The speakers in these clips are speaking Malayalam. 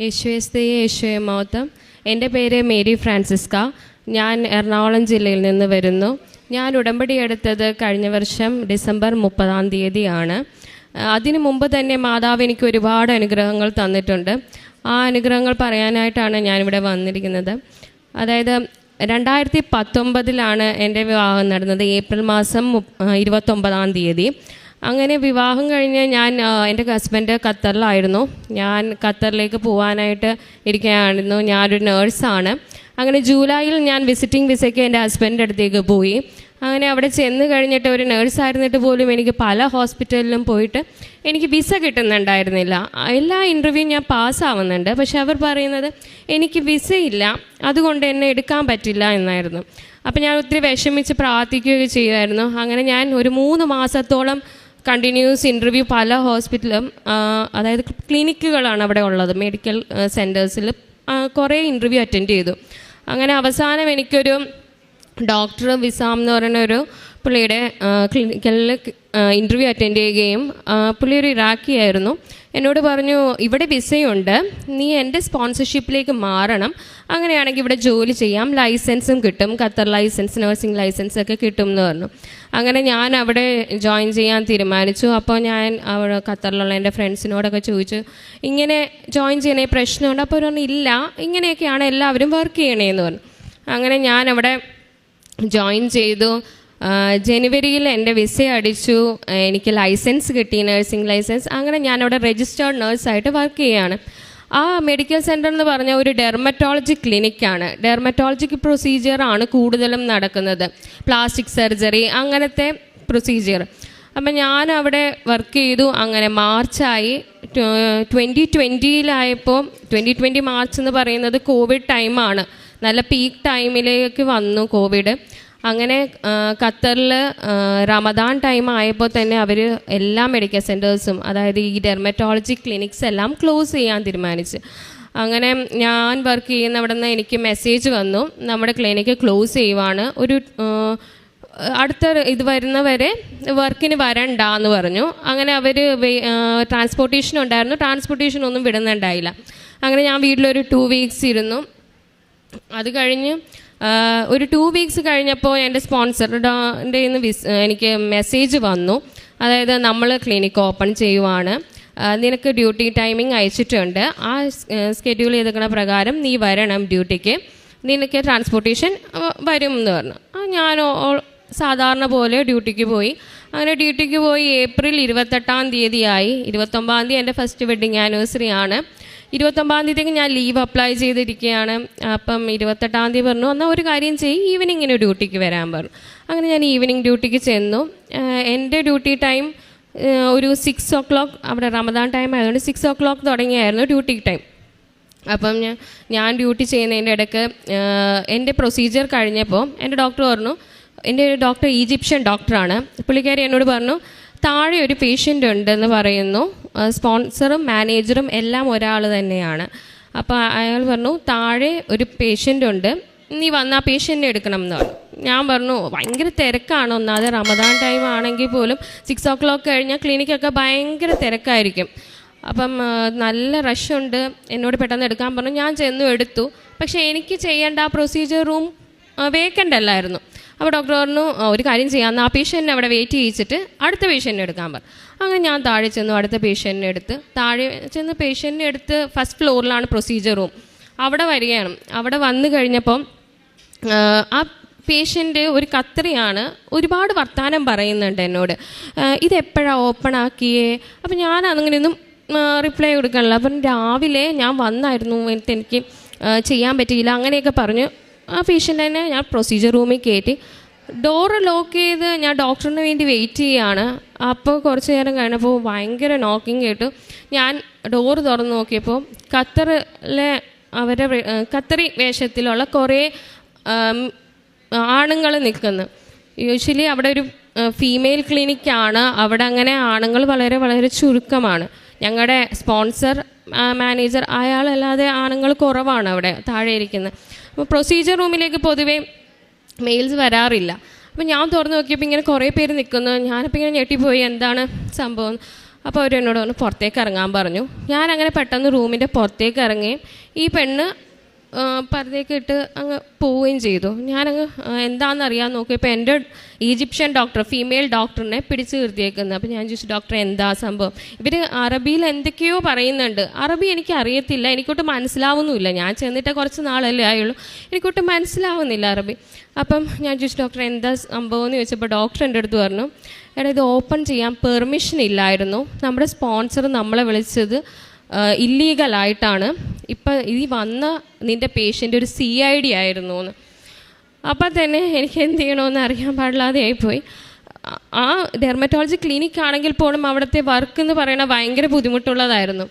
യേശുസ്തയെ യേശുയെ മൗത്തം. എന്റെ പേര് മേരി ഫ്രാൻസിസ്ക. ഞാൻ എറണാകുളം ജില്ലയിൽ നിന്ന് വരുന്നു. ഞാൻ ഉടമ്പടി എടുത്തത് കഴിഞ്ഞ വർഷം ഡിസംബർ മുപ്പതാം തീയതിയാണ്. അതിനു മുമ്പ് തന്നെ മാതാവ് എനിക്ക് ഒരുപാട് അനുഗ്രഹങ്ങൾ തന്നിട്ടുണ്ട്. ആ അനുഗ്രഹങ്ങൾ പറയാനായിട്ടാണ് ഞാനിവിടെ വന്നിരിക്കുന്നത്. അതായത് രണ്ടായിരത്തി പത്തൊമ്പതിലാണ് എന്റെ വിവാഹം നടന്നത്. ഏപ്രിൽ മാസം ഇരുപത്തൊമ്പതാം തീയതി. അങ്ങനെ വിവാഹം കഴിഞ്ഞ് ഞാൻ എന്റെ ഹസ്ബൻഡ് ഖത്തറിലായിരുന്നു. ഞാൻ ഖത്തറിലേക്ക് പോകാനായിട്ട് ഇരിക്കുകയായിരുന്നു. ഞാനൊരു നേഴ്സാണ് അങ്ങനെ ജൂലൈയിൽ ഞാൻ വിസിറ്റിംഗ് വിസയ്ക്ക് എന്റെ ഹസ്ബൻഡിന്റെ അടുത്തേക്ക് പോയി. അങ്ങനെ അവിടെ ചെന്ന് കഴിഞ്ഞിട്ട് ഒരു നേഴ്സായിരുന്നിട്ട് പോലും എനിക്ക് പല ഹോസ്പിറ്റലിലും പോയിട്ട് എനിക്ക് വിസ കിട്ടുന്നുണ്ടായിരുന്നില്ല. എല്ലാ ഇന്റർവ്യൂ ഞാൻ പാസ്സാവുന്നുണ്ട് പക്ഷെ അവർ പറയുന്നത് എനിക്ക് വിസയില്ല അതുകൊണ്ട് എന്നെ എടുക്കാൻ പറ്റില്ല എന്നായിരുന്നു. അപ്പം ഞാൻ ഒത്തിരി വിഷമിച്ച് പ്രാർത്ഥിക്കുകയൊക്കെ ചെയ്യുമായിരുന്നു. അങ്ങനെ ഞാൻ ഒരു മൂന്ന് മാസത്തോളം കണ്ടിന്യൂസ് ഇന്റർവ്യൂ പല ഹോസ്പിറ്റലും അതായത് ക്ലിനിക്കുകളാണ് അവിടെ ഉള്ളത്. മെഡിക്കൽ സെന്റേഴ്സിൽ കുറേ ഇന്റർവ്യൂ അറ്റൻഡ് ചെയ്തു. അങ്ങനെ അവസാനം എനിക്കൊരു ഡോക്ടർ വിസാം എന്ന് പറയുന്ന ഒരു പുള്ളിയുടെ ക്ലിനിക്കലിൽ ഇന്റർവ്യൂ അറ്റൻഡ് ചെയ്യുകയും പുള്ളിയൊരു പുള്ളി ഒരു ഇറാഖിയായിരുന്നു. എന്നോട് പറഞ്ഞു ഇവിടെ വിസയുണ്ട്. നീ എന്റെ സ്പോൺസർഷിപ്പിലേക്ക് മാറണം. അങ്ങനെയാണെങ്കിൽ ഇവിടെ ജോലി ചെയ്യാം. ലൈസൻസും കിട്ടും. ഖത്തർ ലൈസൻസ് നഴ്സിംഗ് ലൈസൻസ് ഒക്കെ കിട്ടും എന്ന് പറഞ്ഞു. അങ്ങനെ ഞാൻ അവിടെ ജോയിൻ ചെയ്യാൻ തീരുമാനിച്ചു. അപ്പോൾ ഞാൻ അവിടെ ഖത്തറിലുള്ള എന്റെ ഫ്രണ്ട്സിനോടൊക്കെ ചോദിച്ചു ഇങ്ങനെ ജോയിൻ ചെയ്യണേ പ്രശ്നമുണ്ട്? അപ്പോൾ പറഞ്ഞു ഇല്ല. ഇങ്ങനെയൊക്കെയാണ് എല്ലാവരും വർക്ക് ചെയ്യണേന്ന് പറഞ്ഞു. അങ്ങനെ ഞാൻ അവിടെ ജോയിൻ ചെയ്തു. ജനുവരിയിൽ എന്റെ വിസ അടിച്ചു. എനിക്ക് ലൈസൻസ് കിട്ടി നഴ്സിംഗ് ലൈസൻസ്. അങ്ങനെ ഞാനവിടെ രജിസ്റ്റേർഡ് നേഴ്സായിട്ട് വർക്ക് ചെയ്യുകയാണ്. ആ മെഡിക്കൽ സെന്റർ എന്ന് പറഞ്ഞ ഒരു ഡെർമറ്റോളജി ക്ലിനിക്കാണ് ഡെർമറ്റോളജിക്ക് പ്രൊസീജിയറാണ് കൂടുതലും നടക്കുന്നത്. പ്ലാസ്റ്റിക് സർജറി അങ്ങനത്തെ പ്രൊസീജിയർ അപ്പം ഞാൻ അവിടെ വർക്ക് ചെയ്തു. അങ്ങനെ മാർച്ചായി. ട്വന്റി ട്വന്റിയിലായപ്പോൾ ട്വന്റി ട്വന്റി മാർച്ച് എന്ന് പറയുന്നത് കോവിഡ് ടൈമാണ് നല്ല പീക്ക് ടൈമിലേക്ക് വന്നു കോവിഡ് അങ്ങനെ ഖത്തറിൽ റമദാൻ ടൈം ആയപ്പോൾ തന്നെ അവർ എല്ലാ മെഡിക്കൽ സെന്റേഴ്സും അതായത് ഈ ഡെർമറ്റോളജി ക്ലിനിക്സ് എല്ലാം ക്ലോസ് ചെയ്യാൻ തീരുമാനിച്ചു. അങ്ങനെ ഞാൻ വർക്ക് ചെയ്യുന്ന അവിടെ നിന്ന് എനിക്ക് മെസ്സേജ് വന്നു. നമ്മുടെ ക്ലിനിക്ക് ക്ലോസ് ചെയ്യുവാണ്. ഒരു അടുത്ത ഇത് വരുന്നവരെ വർക്കിന് വരണ്ട എന്ന് പറഞ്ഞു. അങ്ങനെ അവർ ട്രാൻസ്പോർട്ടേഷൻ ഉണ്ടായിരുന്നു. ട്രാൻസ്പോർട്ടേഷൻ ഒന്നും വിടുന്നുണ്ടായില്ല. അങ്ങനെ ഞാൻ വീട്ടിലൊരു ടു വീക്സ് ഇരുന്നു. അത് കഴിഞ്ഞ് ഒരു ടു വീക്സ് കഴിഞ്ഞപ്പോൾ എന്റെ സ്പോൺസറുടെ നിന്ന് വിസ് എനിക്ക് മെസ്സേജ് വന്നു. അതായത് നമ്മൾ ക്ലിനിക്ക് ഓപ്പൺ ചെയ്യുവാണ്. നിനക്ക് ഡ്യൂട്ടി ടൈമിംഗ് അയച്ചിട്ടുണ്ട്. ആ സ്കെഡ്യൂൾ ചെയ്തിരിക്കുന്ന പ്രകാരം നീ വരണം ഡ്യൂട്ടിക്ക് നിനക്ക് ട്രാൻസ്പോർട്ടേഷൻ വരും എന്ന് പറഞ്ഞു. ഞാൻ സാധാരണ പോലെ ഡ്യൂട്ടിക്ക് പോയി. അങ്ങനെ ഡ്യൂട്ടിക്ക് പോയി ഏപ്രിൽ ഇരുപത്തെട്ടാം തീയതിയായി. ഇരുപത്തൊമ്പതാം തീയതി എന്റെ ഫസ്റ്റ് വെഡിങ് ആനിവേഴ്സറി ആണ്. ഇരുപത്തൊമ്പതാം തീയതിക്ക് ഞാൻ ലീവ് അപ്ലൈ ചെയ്തിരിക്കുകയാണ്. അപ്പം ഇരുപത്തെട്ടാം തീയതി പറഞ്ഞു എന്നാൽ ഒരു കാര്യം ചെയ്യും ഈവനിങ്ങിന് ഡ്യൂട്ടിക്ക് വരാൻ പറഞ്ഞു. അങ്ങനെ ഞാൻ ഈവനിങ് ഡ്യൂട്ടിക്ക് ചെന്നു. എന്റെ ഡ്യൂട്ടി ടൈം ഒരു സിക്സ് ഓ ക്ലോക്ക് അവിടെ റമദാൻ ടൈം ആയതുകൊണ്ട് സിക്സ് ഓ ക്ലോക്ക് തുടങ്ങിയായിരുന്നു ഡ്യൂട്ടി ടൈം. അപ്പം ഞാൻ ഡ്യൂട്ടി ചെയ്യുന്നതിന്റെ ഇടയ്ക്ക് എന്റെ പ്രൊസീജിയർ കഴിഞ്ഞപ്പോൾ എന്റെ ഡോക്ടർ പറഞ്ഞു എന്റെ ഒരു ഡോക്ടർ ഈജിപ്ഷ്യൻ ഡോക്ടറാണ് പുള്ളിക്കാരി എന്നോട് പറഞ്ഞു താഴെ ഒരു പേഷ്യന്റ് ഉണ്ടെന്ന് പറയുന്നു. സ്പോൺസറും മാനേജറും എല്ലാം ഒരാൾ തന്നെയാണ്. അപ്പോൾ അയാൾ പറഞ്ഞു താഴെ ഒരു പേഷ്യന്റ് ഉണ്ട്. നീ വന്ന് ആ പേഷ്യന്റിനെ എടുക്കണം എന്ന് പറഞ്ഞു. ഞാൻ പറഞ്ഞു ഭയങ്കര തിരക്കാണ്. ഒന്നാമത് റമദാൻ ടൈം ആണെങ്കിൽ പോലും സിക്സ് ഓ ക്ലോക്ക് കഴിഞ്ഞാൽ ക്ലിനിക്കൊക്കെ ഭയങ്കര തിരക്കായിരിക്കും. അപ്പം നല്ല റഷുണ്ട് എന്നോട് പെട്ടെന്ന് എടുക്കാൻ പറഞ്ഞു. ഞാൻ ചെന്നു എടുത്തു. പക്ഷേ എനിക്ക് ചെയ്യേണ്ട ആ പ്രൊസീജിയർ റൂം വേക്കന്റ് അല്ലായിരുന്നു. അപ്പോൾ ഡോക്ടർ പറഞ്ഞു ഒരു കാര്യം ചെയ്യാം. ആ പേഷ്യന്റിനെ അവിടെ വെയിറ്റ് ചെയ്യിച്ചിട്ട് അടുത്ത പേഷ്യന്റിനെ എടുക്കാൻ പറഞ്ഞു അങ്ങനെ ഞാൻ താഴെ ചെന്നു അടുത്ത പേഷ്യന്റിനെ എടുത്ത്. താഴെ ചെന്ന് പേഷ്യന്റിനെ എടുത്ത് ഫസ്റ്റ് ഫ്ലോറിലാണ് പ്രൊസീജിയർ റൂം അവിടെ വരികയാണ്. അവിടെ വന്നു കഴിഞ്ഞപ്പം ആ, പേഷ്യന്റ് ഒരു കത്രിയാണ് ഒരുപാട് വർത്തമാനം പറയുന്നുണ്ട് എന്നോട്. ഇതെപ്പോഴാണ് ഓപ്പൺ ആക്കിയേ? അപ്പം ഞാൻ അങ്ങനെയൊന്നും റിപ്ലൈ കൊടുക്കണില്ല അപ്പം രാവിലെ ഞാൻ വന്നായിരുന്നു. എനിക്ക് ചെയ്യാൻ പറ്റിയില്ല. അങ്ങനെയൊക്കെ പറഞ്ഞു ആ പേഷ്യന്റ് തന്നെ ഞാൻ പ്രൊസീജിയർ റൂമിൽ കയറ്റി. ഡോറ് ലോക്ക് ചെയ്ത് ഞാൻ ഡോക്ടറിന് വേണ്ടി വെയിറ്റ് ചെയ്യുകയാണ് അപ്പോൾ കുറച്ച് നേരം കഴിഞ്ഞപ്പോൾ ഭയങ്കര നോക്കിങ് കേട്ടു. ഞാൻ ഡോറ് തുറന്ന് നോക്കിയപ്പോൾ ഖത്തറിലെ അവരെ ഖത്തറി വേഷത്തിലുള്ള കുറേ ആണുങ്ങൾ നിൽക്കുന്നു. യൂഷ്വലി അവിടെ ഒരു ഫീമെയിൽ ക്ലിനിക്കാണ് അവിടെ അങ്ങനെ ആണുങ്ങൾ വളരെ വളരെ ചുരുക്കമാണ്. ഞങ്ങളുടെ സ്പോൺസർ മാനേജർ അയാളല്ലാതെ ആണുങ്ങൾ കുറവാണ് അവിടെ താഴെ ഇരിക്കുന്നത് അപ്പോൾ പ്രൊസീജിയർ റൂമിലേക്ക് പൊതുവേ മെയിൽസ് വരാറില്ല. അപ്പോൾ ഞാൻ തുറന്ന് നോക്കിയപ്പോൾ ഇങ്ങനെ കുറേ പേര് നിൽക്കുന്നു ഞാനപ്പോൾ ഇങ്ങനെ ഞെട്ടിപ്പോയി. എന്താണ് സംഭവം? അപ്പോൾ അവർ എന്നോട് പറഞ്ഞു പുറത്തേക്ക് ഇറങ്ങാൻ പറഞ്ഞു. ഞാൻ അങ്ങനെ പെട്ടെന്ന് റൂമിന്റെ പുറത്തേക്ക് ഇറങ്ങുകയും ഈ പെണ്ണ് ആ, പർദ്ദയൊക്കെ ഇട്ട് അങ്ങ് പോവുകയും ചെയ്തു. ഞാനങ്ങ് എന്താണെന്ന് അറിയാൻ നോക്കിയപ്പോൾ എന്റെ ഈജിപ്ഷ്യൻ ഡോക്ടർ ഫീമെയിൽ ഡോക്ടറിനെ പിടിച്ചു നിർത്തിയേക്കുന്നത്. അപ്പോൾ ഞാൻ ചോദിച്ചു ഡോക്ടർ എന്താ സംഭവം? ഇവർ അറബിയിൽ എന്തൊക്കെയോ പറയുന്നുണ്ട്. അറബി എനിക്ക് അറിയത്തില്ല. എനിക്കൊട്ട് മനസ്സിലാവുന്നുമില്ല. ഞാൻ ചെന്നിട്ട് കുറച്ച് നാളല്ലേ ആയുള്ളൂ. എനിക്കൊട്ട് മനസ്സിലാവുന്നില്ല അറബി. അപ്പം ഞാൻ ചോദിച്ചു ഡോക്ടർ എന്താ സംഭവം? എന്ന് ചോദിച്ചപ്പോൾ ഡോക്ടർ എന്റെ അടുത്ത് പറഞ്ഞു എടാ ഇത് ഓപ്പൺ ചെയ്യാൻ പെർമിഷൻ ഇല്ലായിരുന്നു. നമ്മുടെ സ്പോൺസർ നമ്മളെ വിളിച്ചത് ഇല്ലീഗലായിട്ടാണ് ഇപ്പം ഈ വന്ന നിന്റെ പേഷ്യന്റ് ഒരു സി ഐ ഡി ആയിരുന്നു എന്ന് അപ്പം തന്നെ എനിക്ക് എന്ത് ചെയ്യണമെന്ന് അറിയാൻ പാടില്ലാതെ ആയിപ്പോയി. ആ- ഡെർമറ്റോളജി ക്ലിനിക് ആണെങ്കിൽ പോലും അവിടുത്തെ വർക്ക് എന്ന് പറയുന്നത് ഭയങ്കര ബുദ്ധിമുട്ടുള്ളതായിരുന്നു.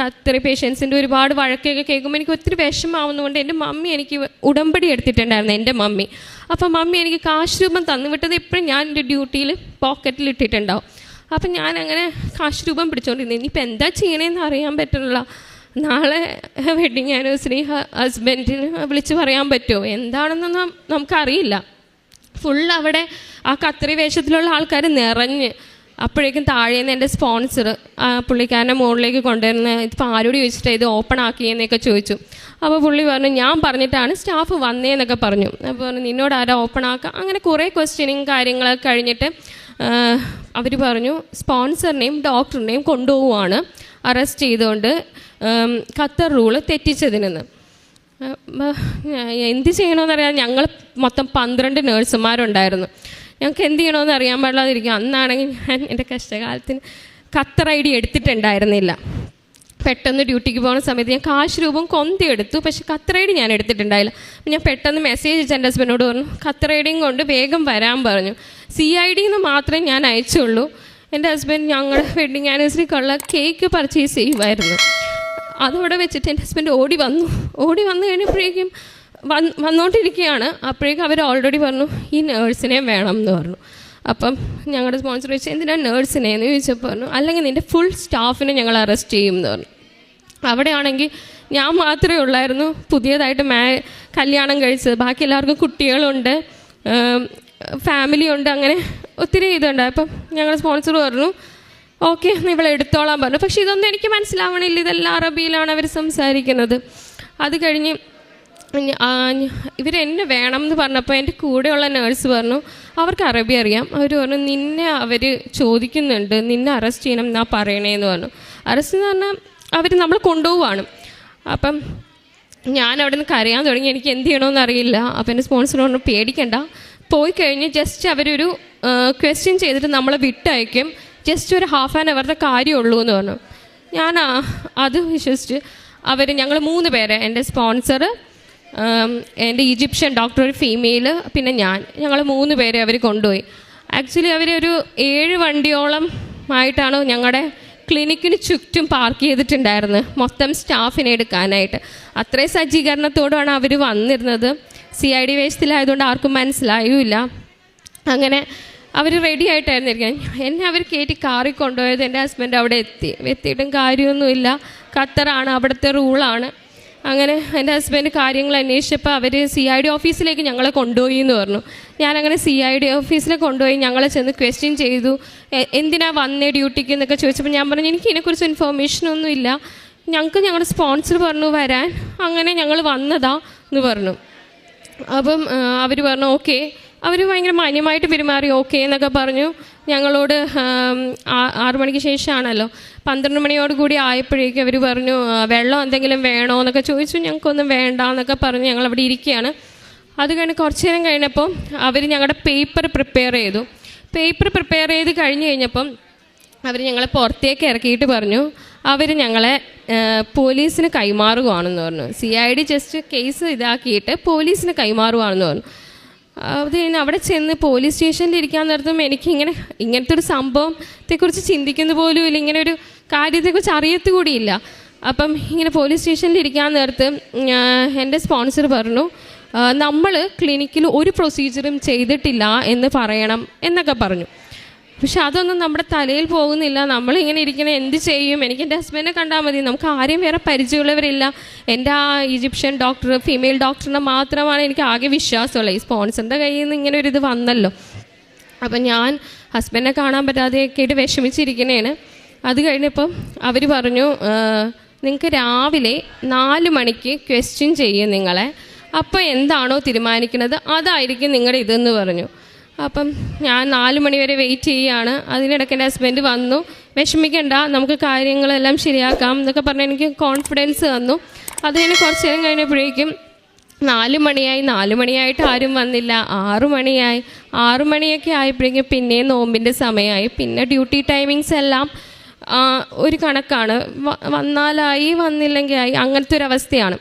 കത്തിരി പേഷ്യൻസിന്റെ ഒരുപാട് വഴക്കൊക്കെ കേൾക്കുമ്പോൾ എനിക്ക് ഒത്തിരി വിഷമാവുന്നതുകൊണ്ട് എന്റെ മമ്മി എനിക്ക് ഉടമ്പടി എടുത്തിട്ടുണ്ടായിരുന്നു എന്റെ മമ്മി. അപ്പം മമ്മി എനിക്ക് കാശ് രൂപം തന്നു വിട്ടത് എപ്പോഴും ഞാൻ എന്റെ ഡ്യൂട്ടിയിൽ പോക്കറ്റിൽ ഇട്ടിട്ടുണ്ടാവും. അപ്പം അങ്ങനെ കാശ് രൂപം പിടിച്ചോണ്ടിരുന്നു. ഇനിയിപ്പോൾ എന്താ ചെയ്യണേന്ന് അറിയാൻ പറ്റുന്നില്ല. നാളെ വെഡിങ് ആനിവേഴ്സറി ഹസ്ബൻഡിന് വിളിച്ച് പറയാൻ പറ്റുമോ? എന്താണെന്നൊന്നും നമുക്കറിയില്ല. ഫുൾ അവിടെ ആ കത്രി വേഷത്തിലുള്ള ആൾക്കാർ നിറഞ്ഞ് അപ്പോഴേക്കും താഴേന്ന് എന്റെ സ്പോൺസർ പുള്ളിക്കാരന്റെ മുകളിലേക്ക് കൊണ്ടുവരുന്ന ഇതിപ്പോൾ ആരോട് ചോദിച്ചിട്ട് ഇത് ഓപ്പൺ ആക്കിയെന്നൊക്കെ ചോദിച്ചു. അപ്പോൾ പുള്ളി പറഞ്ഞു ഞാൻ പറഞ്ഞിട്ടാണ് സ്റ്റാഫ് വന്നേന്നൊക്കെ പറഞ്ഞു. അപ്പോൾ പറഞ്ഞു നിന്നോട് ആരാ ഓപ്പൺ ആക്കുക അങ്ങനെ കുറേ ക്വസ്റ്റ്യനിങ് കാര്യങ്ങളൊക്കെ കഴിഞ്ഞിട്ട് അവർ പറഞ്ഞു സ്പോൺസറിനെയും ഡോക്ടറിനെയും കൊണ്ടുപോവുകയാണ് അറസ്റ്റ് ചെയ്തുകൊണ്ട് ഖത്തർ റൂൾ തെറ്റിച്ചതിനെന്ന്. എന്ത് ചെയ്യണമെന്നറിയാൻ ഞങ്ങൾ മൊത്തം പന്ത്രണ്ട് നേഴ്സുമാരുണ്ടായിരുന്നു. ഞങ്ങൾക്ക് എന്ത് ചെയ്യണമെന്ന് അറിയാൻ പാടില്ലാതിരിക്കും. അന്നാണെങ്കിൽ ഞാൻ എന്റെ കഷ്ടകാലത്തിന് ഖത്തർ ഐ ഡി എടുത്തിട്ടുണ്ടായിരുന്നില്ല. പെട്ടെന്ന് ഡ്യൂട്ടിക്ക് പോകുന്ന സമയത്ത് ഞാൻ കാശ് രൂപം കൊന്തി എടുത്തു. പക്ഷെ കത്രൈഡി ഞാൻ എടുത്തിട്ടുണ്ടായില്ല. ഞാൻ പെട്ടെന്ന് മെസ്സേജ് അയച്ച എന്റെ ഹസ്ബൻഡോട് പറഞ്ഞു കത്രൈഡിയും കൊണ്ട് വേഗം വരാൻ പറഞ്ഞു. സി ഐ ഡിന്ന് മാത്രമേ ഞാൻ അയച്ചുള്ളൂ. എന്റെ ഹസ്ബൻഡ് ഞങ്ങളുടെ വെഡിങ് ആനിവേഴ്സറിക്കുള്ള കേക്ക് പർച്ചേസ് ചെയ്യുമായിരുന്നു. അതവിടെ വെച്ചിട്ട് എന്റെ ഹസ്ബൻഡ് ഓടി വന്നു. ഓടി വന്നു കഴിഞ്ഞപ്പോഴേക്കും വന്നോണ്ടിരിക്കുകയാണ്. അപ്പോഴേക്കും അവർ ഓൾറെഡി പറഞ്ഞു ഈ നേഴ്സിനെ വേണം എന്ന് പറഞ്ഞു. അപ്പം ഞങ്ങളുടെ സ്പോൺസർ ചോദിച്ചു എന്തിനാണ് നേഴ്സിനെ എന്ന് ചോദിച്ചപ്പോൾ പറഞ്ഞു അല്ലെങ്കിൽ നിന്റെ ഫുൾ സ്റ്റാഫിനെ ഞങ്ങൾ അറസ്റ്റ് ചെയ്യും എന്ന് പറഞ്ഞു. അവിടെയാണെങ്കിൽ ഞാൻ മാത്രമേ ഉള്ളായിരുന്നു. പുതിയതായിട്ട് മാ കല്യാണം കഴിച്ചത്. ബാക്കി എല്ലാവർക്കും കുട്ടികളുണ്ട് ഫാമിലി ഉണ്ട് അങ്ങനെ ഒത്തിരി ഇതുണ്ട്. അപ്പം ഞങ്ങളുടെ സ്പോൺസർ പറഞ്ഞു ഓക്കെ ഇവളെ എടുത്തോളാൻ പറഞ്ഞു. പക്ഷേ ഇതൊന്നും എനിക്ക് മനസ്സിലാവണില്ല. ഇതെല്ലാം അറബിയിലാണ് അവർ സംസാരിക്കുന്നത്. അത് കഴിഞ്ഞ് ഇവരെന്നെ വേണം എന്ന് പറഞ്ഞപ്പോൾ എന്റെ കൂടെയുള്ള നേഴ്സ് പറഞ്ഞു അവർക്ക് അറബി അറിയാം. അവർ പറഞ്ഞു നിന്നെ അവർ ചോദിക്കുന്നുണ്ട് നിന്നെ അറസ്റ്റ് ചെയ്യണം എന്നാ പറയണേന്ന് പറഞ്ഞു. അറസ്റ്റ് എന്ന് പറഞ്ഞാൽ അവർ നമ്മൾ കൊണ്ടുപോവാണ്. അപ്പം ഞാൻ അവിടെ നിന്ന് കരയാൻ തുടങ്ങി എനിക്ക് എന്ത് ചെയ്യണമെന്ന് അറിയില്ല. അപ്പം എന്റെ സ്പോൺസർ പറഞ്ഞു പേടിക്കണ്ട. പോയി കഴിഞ്ഞ് ജസ്റ്റ് അവരൊരു ക്വസ്റ്റ്യൻ ചെയ്തിട്ട് നമ്മളെ വിട്ടയക്കും. ജസ്റ്റ് ഒരു ഹാഫ് ആൻ അവറുടെ കാര്യമുള്ളൂ എന്ന് പറഞ്ഞു. ഞാൻ അത് വിശ്വസിച്ച് അവർ ഞങ്ങൾ മൂന്ന് പേരെ എന്റെ സ്പോൺസർ എന്റെ ഈജിപ്ഷ്യൻ ഡോക്ടർ ഒരു ഫീമെയിൽ പിന്നെ ഞാൻ. ഞങ്ങൾ മൂന്ന് പേരെ അവർ കൊണ്ടുപോയി. ആക്ച്വലി അവരൊരു ഏഴ് വണ്ടിയോളം ആയിട്ടാണ് ഞങ്ങളുടെ ക്ലിനിക്കിന് ചുറ്റും പാർക്ക് ചെയ്തിട്ടുണ്ടായിരുന്നത് മൊത്തം സ്റ്റാഫിനെ എടുക്കാനായിട്ട്. അത്രയും സജ്ജീകരണത്തോടാണ് അവർ വന്നിരുന്നത്. സി ഐ ഡി വേസ്റ്റിലായതുകൊണ്ട് ആർക്കും മനസ്സിലായുമില്ല അങ്ങനെ അവർ റെഡി ആയിട്ടായിരുന്നു ഇരിക്കാൻ. എന്നെ അവർ കയറ്റി കാറിൽ കൊണ്ടുപോയത് എന്റെ ഹസ്ബൻഡ് അവിടെ എത്തി. എത്തിയിട്ടും കാര്യമൊന്നുമില്ല. ഖത്തറാണ് അവിടുത്തെ റൂളാണ് അങ്ങനെ എന്റെ ഹസ്ബൻഡ് കാര്യങ്ങൾ അന്വേഷിച്ചപ്പോൾ അവർ സി ഐ ഡി ഓഫീസിലേക്ക് ഞങ്ങളെ കൊണ്ടുപോയി എന്ന് പറഞ്ഞു. ഞാനങ്ങനെ സി ഐ ഡി ഓഫീസിൽ കൊണ്ടുപോയി ഞങ്ങളെ ചെന്ന് ക്വസ്റ്റ്യൻ ചെയ്തു. എന്തിനാ വന്നേ ഡ്യൂട്ടിക്ക് എന്നൊക്കെ ചോദിച്ചപ്പോൾ ഞാൻ പറഞ്ഞു എനിക്ക് ഇതിനെക്കുറിച്ച് ഇൻഫോർമേഷനൊന്നും ഇല്ല. ഞങ്ങൾക്ക് ഞങ്ങളുടെ സ്പോൺസർ പറഞ്ഞു വരാൻ. അങ്ങനെ ഞങ്ങൾ വന്നതാ എന്ന് പറഞ്ഞു. അപ്പം അവർ പറഞ്ഞു ഓക്കെ. അവർ ഭയങ്കര മാന്യമായിട്ട് പെരുമാറി ഓക്കെ എന്നൊക്കെ പറഞ്ഞു. ഞങ്ങളോട് ആറു മണിക്ക് ശേഷമാണല്ലോ. പന്ത്രണ്ട് മണിയോട് കൂടി ആയപ്പോഴേക്കും അവർ പറഞ്ഞു വെള്ളം എന്തെങ്കിലും വേണോ എന്നൊക്കെ ചോദിച്ചു. ഞങ്ങൾക്കൊന്നും വേണ്ട എന്നൊക്കെ പറഞ്ഞ് ഞങ്ങൾ അവിടെ ഇരിക്കുകയാണ്. അത് കഴിഞ്ഞ് കുറച്ച് നേരം കഴിഞ്ഞപ്പോൾ അവർ ഞങ്ങളുടെ പേപ്പർ പ്രിപ്പയർ ചെയ്തു. പേപ്പർ പ്രിപ്പയർ ചെയ്ത് കഴിഞ്ഞ് കഴിഞ്ഞപ്പം അവർ ഞങ്ങളെ പുറത്തേക്ക് ഇറക്കിയിട്ട് പറഞ്ഞു അവർ ഞങ്ങളെ പോലീസിന് കൈമാറുകയാണെന്ന് പറഞ്ഞു. C I D just case ഇതാക്കിയിട്ട് പോലീസിന് കൈമാറുകയാണെന്ന് പറഞ്ഞു. അത് കഴിഞ്ഞ് അവിടെ ചെന്ന് പോലീസ് സ്റ്റേഷനിൽ ഇരിക്കാൻ നേരത്തും എനിക്ക് ഇങ്ങനെ ഇങ്ങനത്തെ ഒരു സംഭവത്തെക്കുറിച്ച് ചിന്തിക്കുന്ന പോലും ഇല്ല. ഇങ്ങനെ ഒരു കാര്യത്തെക്കുറിച്ച് അറിയത്തുകൂടിയില്ല അപ്പം ഇങ്ങനെ പോലീസ് സ്റ്റേഷനിൽ ഇരിക്കാൻ നേരത്ത് എന്റെ സ്പോൺസർ പറഞ്ഞു നമ്മൾ ക്ലിനിക്കിൽ ഒരു പ്രൊസീജിയറും ചെയ്തിട്ടില്ല എന്ന് പറയണം എന്നൊക്കെ പറഞ്ഞു. പക്ഷെ അതൊന്നും നമ്മുടെ തലയിൽ പോകുന്നില്ല. നമ്മളിങ്ങനെ ഇരിക്കുന്ന എന്ത് ചെയ്യും? എനിക്ക് എന്റെ ഹസ്ബൻഡിനെ കണ്ടാൽ മതി. നമുക്ക് ആരെയും വേറെ പരിചയമുള്ളവരില്ല. എന്റെ ആ ഈജിപ്ഷ്യൻ ഡോക്ടർ ഫീമെയിൽ ഡോക്ടറിനെ മാത്രമാണ് എനിക്ക് ആകെ വിശ്വാസമുള്ളത്. ഈ സ്പോൺസറിന്റെ കയ്യിൽ നിന്ന് ഇങ്ങനെ ഒരു ഇത് വന്നല്ലോ. അപ്പം ഞാൻ ഹസ്ബൻഡിനെ കാണാൻ പറ്റാതെയൊക്കെ ആയിട്ട് വിഷമിച്ചിരിക്കുന്നതാണ് അത് കഴിഞ്ഞപ്പം അവർ പറഞ്ഞു നിങ്ങൾക്ക് രാവിലെ നാല് മണിക്ക് ക്വസ്റ്റ്യൻ ചെയ്യും നിങ്ങളെ. അപ്പോൾ എന്താണോ തീരുമാനിക്കുന്നത്? അതായിരിക്കും നിങ്ങളുടെ ഇതെന്ന് പറഞ്ഞു. അപ്പം ഞാൻ നാല് മണിവരെ വെയിറ്റ് ചെയ്യുകയാണ് അതിനിടയ്ക്ക് എന്റെ ഹസ്ബൻഡ് വന്നു. വിഷമിക്കണ്ട നമുക്ക് കാര്യങ്ങളെല്ലാം ശരിയാക്കാം എന്നൊക്കെ പറഞ്ഞ് എനിക്ക് കോൺഫിഡൻസ് തന്നു. അത് കഴിഞ്ഞ് കുറച്ച് നേരം കഴിഞ്ഞപ്പോഴേക്കും നാല് മണിയായി. നാല് മണിയായിട്ട് ആരും വന്നില്ല. ആറു മണിയായി. ആറു മണിയൊക്കെ ആയപ്പോഴേക്കും പിന്നെയും നോമ്പിന്റെ സമയമായി. പിന്നെ ഡ്യൂട്ടി ടൈമിങ്സ് എല്ലാം ഒരു കണക്കാണ്. വന്നാലായി വന്നില്ലെങ്കിൽ ആയി. അങ്ങനത്തെ ഒരു അവസ്ഥയാണ്.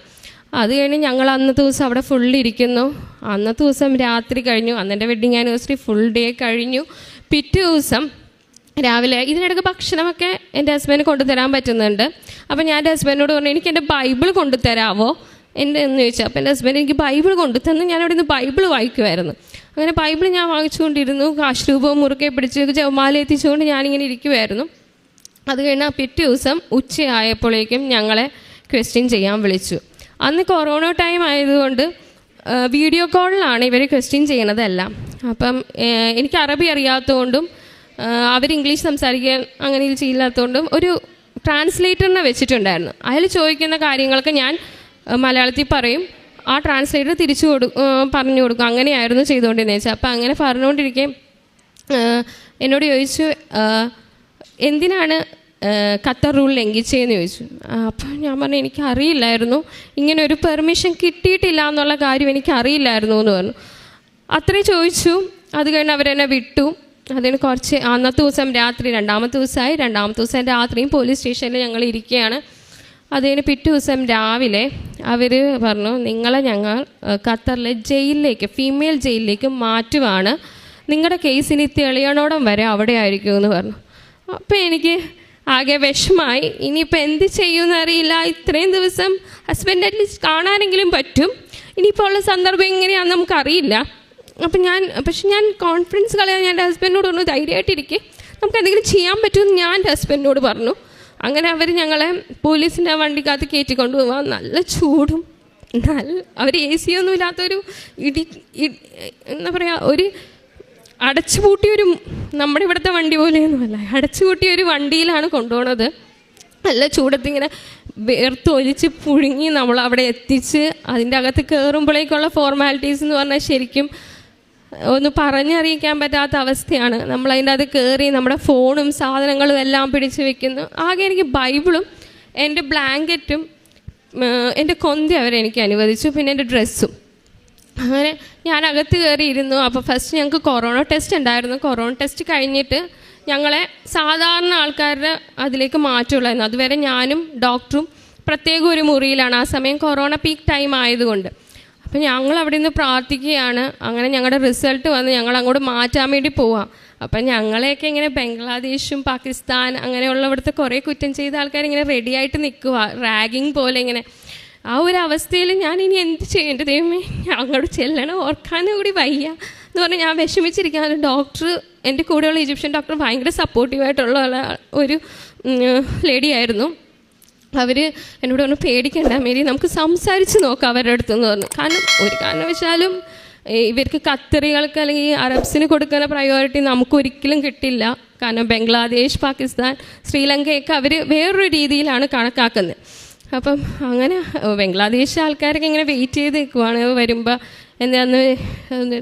അത് കഴിഞ്ഞ് ഞങ്ങൾ അന്നത്തെ ദിവസം അവിടെ ഫുൾ ഇരിക്കുന്നു. അന്നത്തെ ദിവസം രാത്രി കഴിഞ്ഞു. അന്നെന്റെ വെഡിങ് ആനിവേഴ്സറി ഫുൾ ഡേ കഴിഞ്ഞു. പിറ്റേ ദിവസം രാവിലെ ഇതിനിടയ്ക്ക് ഭക്ഷണമൊക്കെ എന്റെ ഹസ്ബൻഡ് കൊണ്ടുതരാൻ പറ്റുന്നുണ്ട്. അപ്പം ഞാൻ എന്റെ ഹസ്ബൻഡിനോട് പറഞ്ഞു എനിക്ക് എന്റെ ബൈബിൾ കൊണ്ടുതരാമോ എന്റെ എന്ന് ചോദിച്ചു. അപ്പോൾ എന്റെ ഹസ്ബൻഡ് എനിക്ക് ബൈബിൾ കൊണ്ടുതന്ന് ഞാൻ അവിടെ നിന്ന് ബൈബിൾ വായിക്കുമായിരുന്നു അങ്ങനെ ബൈബിൾ ഞാൻ വാങ്ങിച്ചുകൊണ്ടിരുന്നു. കാശ്രൂപവും മുറുക്കെ പിടിച്ച് ജവമാല എത്തിച്ചുകൊണ്ട് ഞാനിങ്ങനെ ഇരിക്കുമായിരുന്നു അത് കഴിഞ്ഞാൽ പിറ്റേ ദിവസം ഉച്ചയായപ്പോഴേക്കും ഞങ്ങളെ ക്വസ്റ്റ്യൻ ചെയ്യാൻ വിളിച്ചു. അന്ന് കൊറോണ ടൈം ആയതുകൊണ്ട് വീഡിയോ കോളിലാണ് ഇവർ ക്വസ്റ്റ്യൻ ചെയ്യണതെല്ലാം. അപ്പം എനിക്ക് അറബി അറിയാത്തതുകൊണ്ടും അവർ ഇംഗ്ലീഷ് സംസാരിക്കാൻ അങ്ങനെ ചെയ്യില്ലാത്തതുകൊണ്ടും ഒരു ട്രാൻസ്ലേറ്ററിനെ വെച്ചിട്ടുണ്ടായിരുന്നു. അയാൾ ചോദിക്കുന്ന കാര്യങ്ങൾക്ക് ഞാൻ മലയാളത്തിൽ പറയും. ആ ട്രാൻസ്ലേറ്റർ തിരിച്ചു കൊടു പറഞ്ഞു കൊടുക്കും. അങ്ങനെയായിരുന്നു ചെയ്തുകൊണ്ടിരുന്നത്. വെച്ചാൽ അപ്പം അങ്ങനെ പറഞ്ഞുകൊണ്ടിരിക്കെ എന്നോട് ചോദിച്ചു എന്തിനാണ് ഖത്തർ റൂൾ ലംഘിച്ചതെന്ന് ചോദിച്ചു. അപ്പോൾ ഞാൻ പറഞ്ഞു എനിക്ക് അറിയില്ലായിരുന്നു ഇങ്ങനെ ഒരു പെർമിഷൻ കിട്ടിയിട്ടില്ല എന്നുള്ള കാര്യം എനിക്ക് അറിയില്ലായിരുന്നു എന്ന് പറഞ്ഞു. അത്രയും ചോദിച്ചു. അത് കഴിഞ്ഞ് അവരെന്നെ വിട്ടു. അതിന് കുറച്ച് അന്നത്തെ ദിവസം രാത്രി രണ്ടാമത്തെ ദിവസമായി. രണ്ടാമത്തെ ദിവസം രാത്രിയും പോലീസ് സ്റ്റേഷനിൽ ഞങ്ങൾ ഇരിക്കുകയാണ്. അത് കഴിഞ്ഞ് പിറ്റേ ദിവസം രാവിലെ അവർ പറഞ്ഞു നിങ്ങളെ ഞങ്ങൾ ഖത്തറിലെ ജയിലിലേക്ക് ഫീമെയിൽ ജയിലിലേക്ക് മാറ്റുവാണ്. നിങ്ങളുടെ കേസിന് തെളിയണോടം വരെ അവിടെ ആയിരിക്കും എന്ന് പറഞ്ഞു. അപ്പോൾ എനിക്ക് ആകെ വിഷമായി. ഇനിയിപ്പോൾ എന്ത് ചെയ്യുമെന്ന് അറിയില്ല. ഇത്രയും ദിവസം ഹസ്ബൻഡ് അറ്റ്ലീസ്റ്റ് കാണാനെങ്കിലും പറ്റും. ഇനിയിപ്പോൾ ഉള്ള സന്ദർഭം എങ്ങനെയാണെന്ന് നമുക്കറിയില്ല. അപ്പം ഞാൻ പക്ഷെ ഞാൻ കോൺഫിഡൻസ് കളയാൻ ഞാൻ എന്റെ ഹസ്ബൻഡിനോട് പറഞ്ഞു ധൈര്യമായിട്ടിരിക്കെ നമുക്ക് എന്തെങ്കിലും ചെയ്യാൻ പറ്റുമെന്ന് ഞാൻ എന്റെ ഹസ്ബൻഡിനോട് പറഞ്ഞു. അങ്ങനെ അവർ ഞങ്ങളെ പോലീസിന്റെ വണ്ടിക്കകത്ത് കയറ്റി കൊണ്ടുപോകാൻ നല്ല ചൂടും. നല്ല അവർ എ സി ഒന്നും ഇല്ലാത്തൊരു ഇടി എന്താ പറയുക ഒരു അടച്ചുപൂട്ടിയ ഒരു നമ്മുടെ ഇവിടുത്തെ വണ്ടി പോലെയൊന്നുമല്ല. അടച്ചുപൂട്ടിയ ഒരു വണ്ടിയിലാണ് കൊണ്ടുപോണത്. നല്ല ചൂടത്തിങ്ങനെ വേർത്തൊലിച്ച് പുഴുങ്ങി നമ്മൾ അവിടെ എത്തിച്ച് അതിന്റെ അകത്ത് കയറുമ്പോഴേക്കുള്ള ഫോർമാലിറ്റീസ് എന്ന് പറഞ്ഞാൽ ശരിക്കും ഒന്ന് പറഞ്ഞറിയിക്കാൻ പറ്റാത്ത അവസ്ഥയാണ്. നമ്മൾ അതിന്റെ അത് കയറി നമ്മുടെ ഫോണും സാധനങ്ങളും എല്ലാം പിടിച്ച് വെക്കുന്നു. ആകെ എനിക്ക് ബൈബിളും എന്റെ ബ്ലാങ്കറ്റും എന്റെ കൊന്ത അവരെനിക്ക് അനുവദിച്ചു. പിന്നെ എന്റെ ഡ്രസ്സും. അങ്ങനെ ഞാൻ അകത്ത് കയറിയിരുന്നു. അപ്പോൾ ഫസ്റ്റ് ഞങ്ങൾക്ക് കൊറോണ ടെസ്റ്റ് ഉണ്ടായിരുന്നു. കൊറോണ ടെസ്റ്റ് കഴിഞ്ഞിട്ട് ഞങ്ങളെ സാധാരണ ആൾക്കാരുടെ അതിലേക്ക് മാറ്റുള്ളായിരുന്നു അതുവരെ ഞാനും ഡോക്ടറും പ്രത്യേക ഒരു മുറിയിലാണ്. ആ സമയം കൊറോണ പീക്ക് ടൈം ആയതുകൊണ്ട്. അപ്പോൾ ഞങ്ങൾ അവിടെ നിന്ന് പ്രാർത്ഥിക്കുകയാണ്. അങ്ങനെ ഞങ്ങളുടെ റിസൾട്ട് വന്ന് ഞങ്ങൾ അങ്ങോട്ട് മാറ്റാൻ വേണ്ടി പോവാം. അപ്പം ഞങ്ങളെയൊക്കെ ഇങ്ങനെ ബംഗ്ലാദേശും പാകിസ്ഥാൻ അങ്ങനെയുള്ള ഇവിടുത്തെ കുറേ കുറ്റം ചെയ്ത ആൾക്കാർ ഇങ്ങനെ റെഡിയായിട്ട് നിൽക്കുക റാഗിങ് പോലെ ഇങ്ങനെ. ആ ഒരു അവസ്ഥയിൽ ഞാൻ ഇനി എന്ത് ചെയ്യേണ്ട ദൈവമേ ഞാൻ അങ്ങോട്ട് ചെല്ലണം ഓർക്കാനും കൂടി വയ്യ എന്ന് പറഞ്ഞാൽ ഞാൻ വിഷമിച്ചിരിക്കുകയാണ്. ഡോക്ടർ എന്റെ കൂടെയുള്ള ഈജിപ്ഷ്യൻ ഡോക്ടർ ഭയങ്കര സപ്പോർട്ടീവായിട്ടുള്ള ഒരു ലേഡി ആയിരുന്നു. അവർ എന്നോട് പറഞ്ഞു പേടിക്കണ്ട മേരി നമുക്ക് സംസാരിച്ച് നോക്കാം അവരുടെ അടുത്തെന്ന് പറഞ്ഞു. കാരണം ഒരു കാരണവശാലും ഇവർക്ക് കത്തറികൾക്ക് അല്ലെങ്കിൽ അറബ്സിന് കൊടുക്കുന്ന പ്രയോറിറ്റി നമുക്ക് ഒരിക്കലും കിട്ടില്ല. കാരണം ബംഗ്ലാദേശ് പാകിസ്ഥാൻ ശ്രീലങ്കയൊക്കെ അവർ വേറൊരു രീതിയിലാണ് കണക്കാക്കുന്നത്. അപ്പം അങ്ങനെ ബംഗ്ലാദേശ് ആൾക്കാരൊക്കെ ഇങ്ങനെ വെയിറ്റ് ചെയ്ത് നിൽക്കുവാണ് വരുമ്പോൾ എന്താന്ന്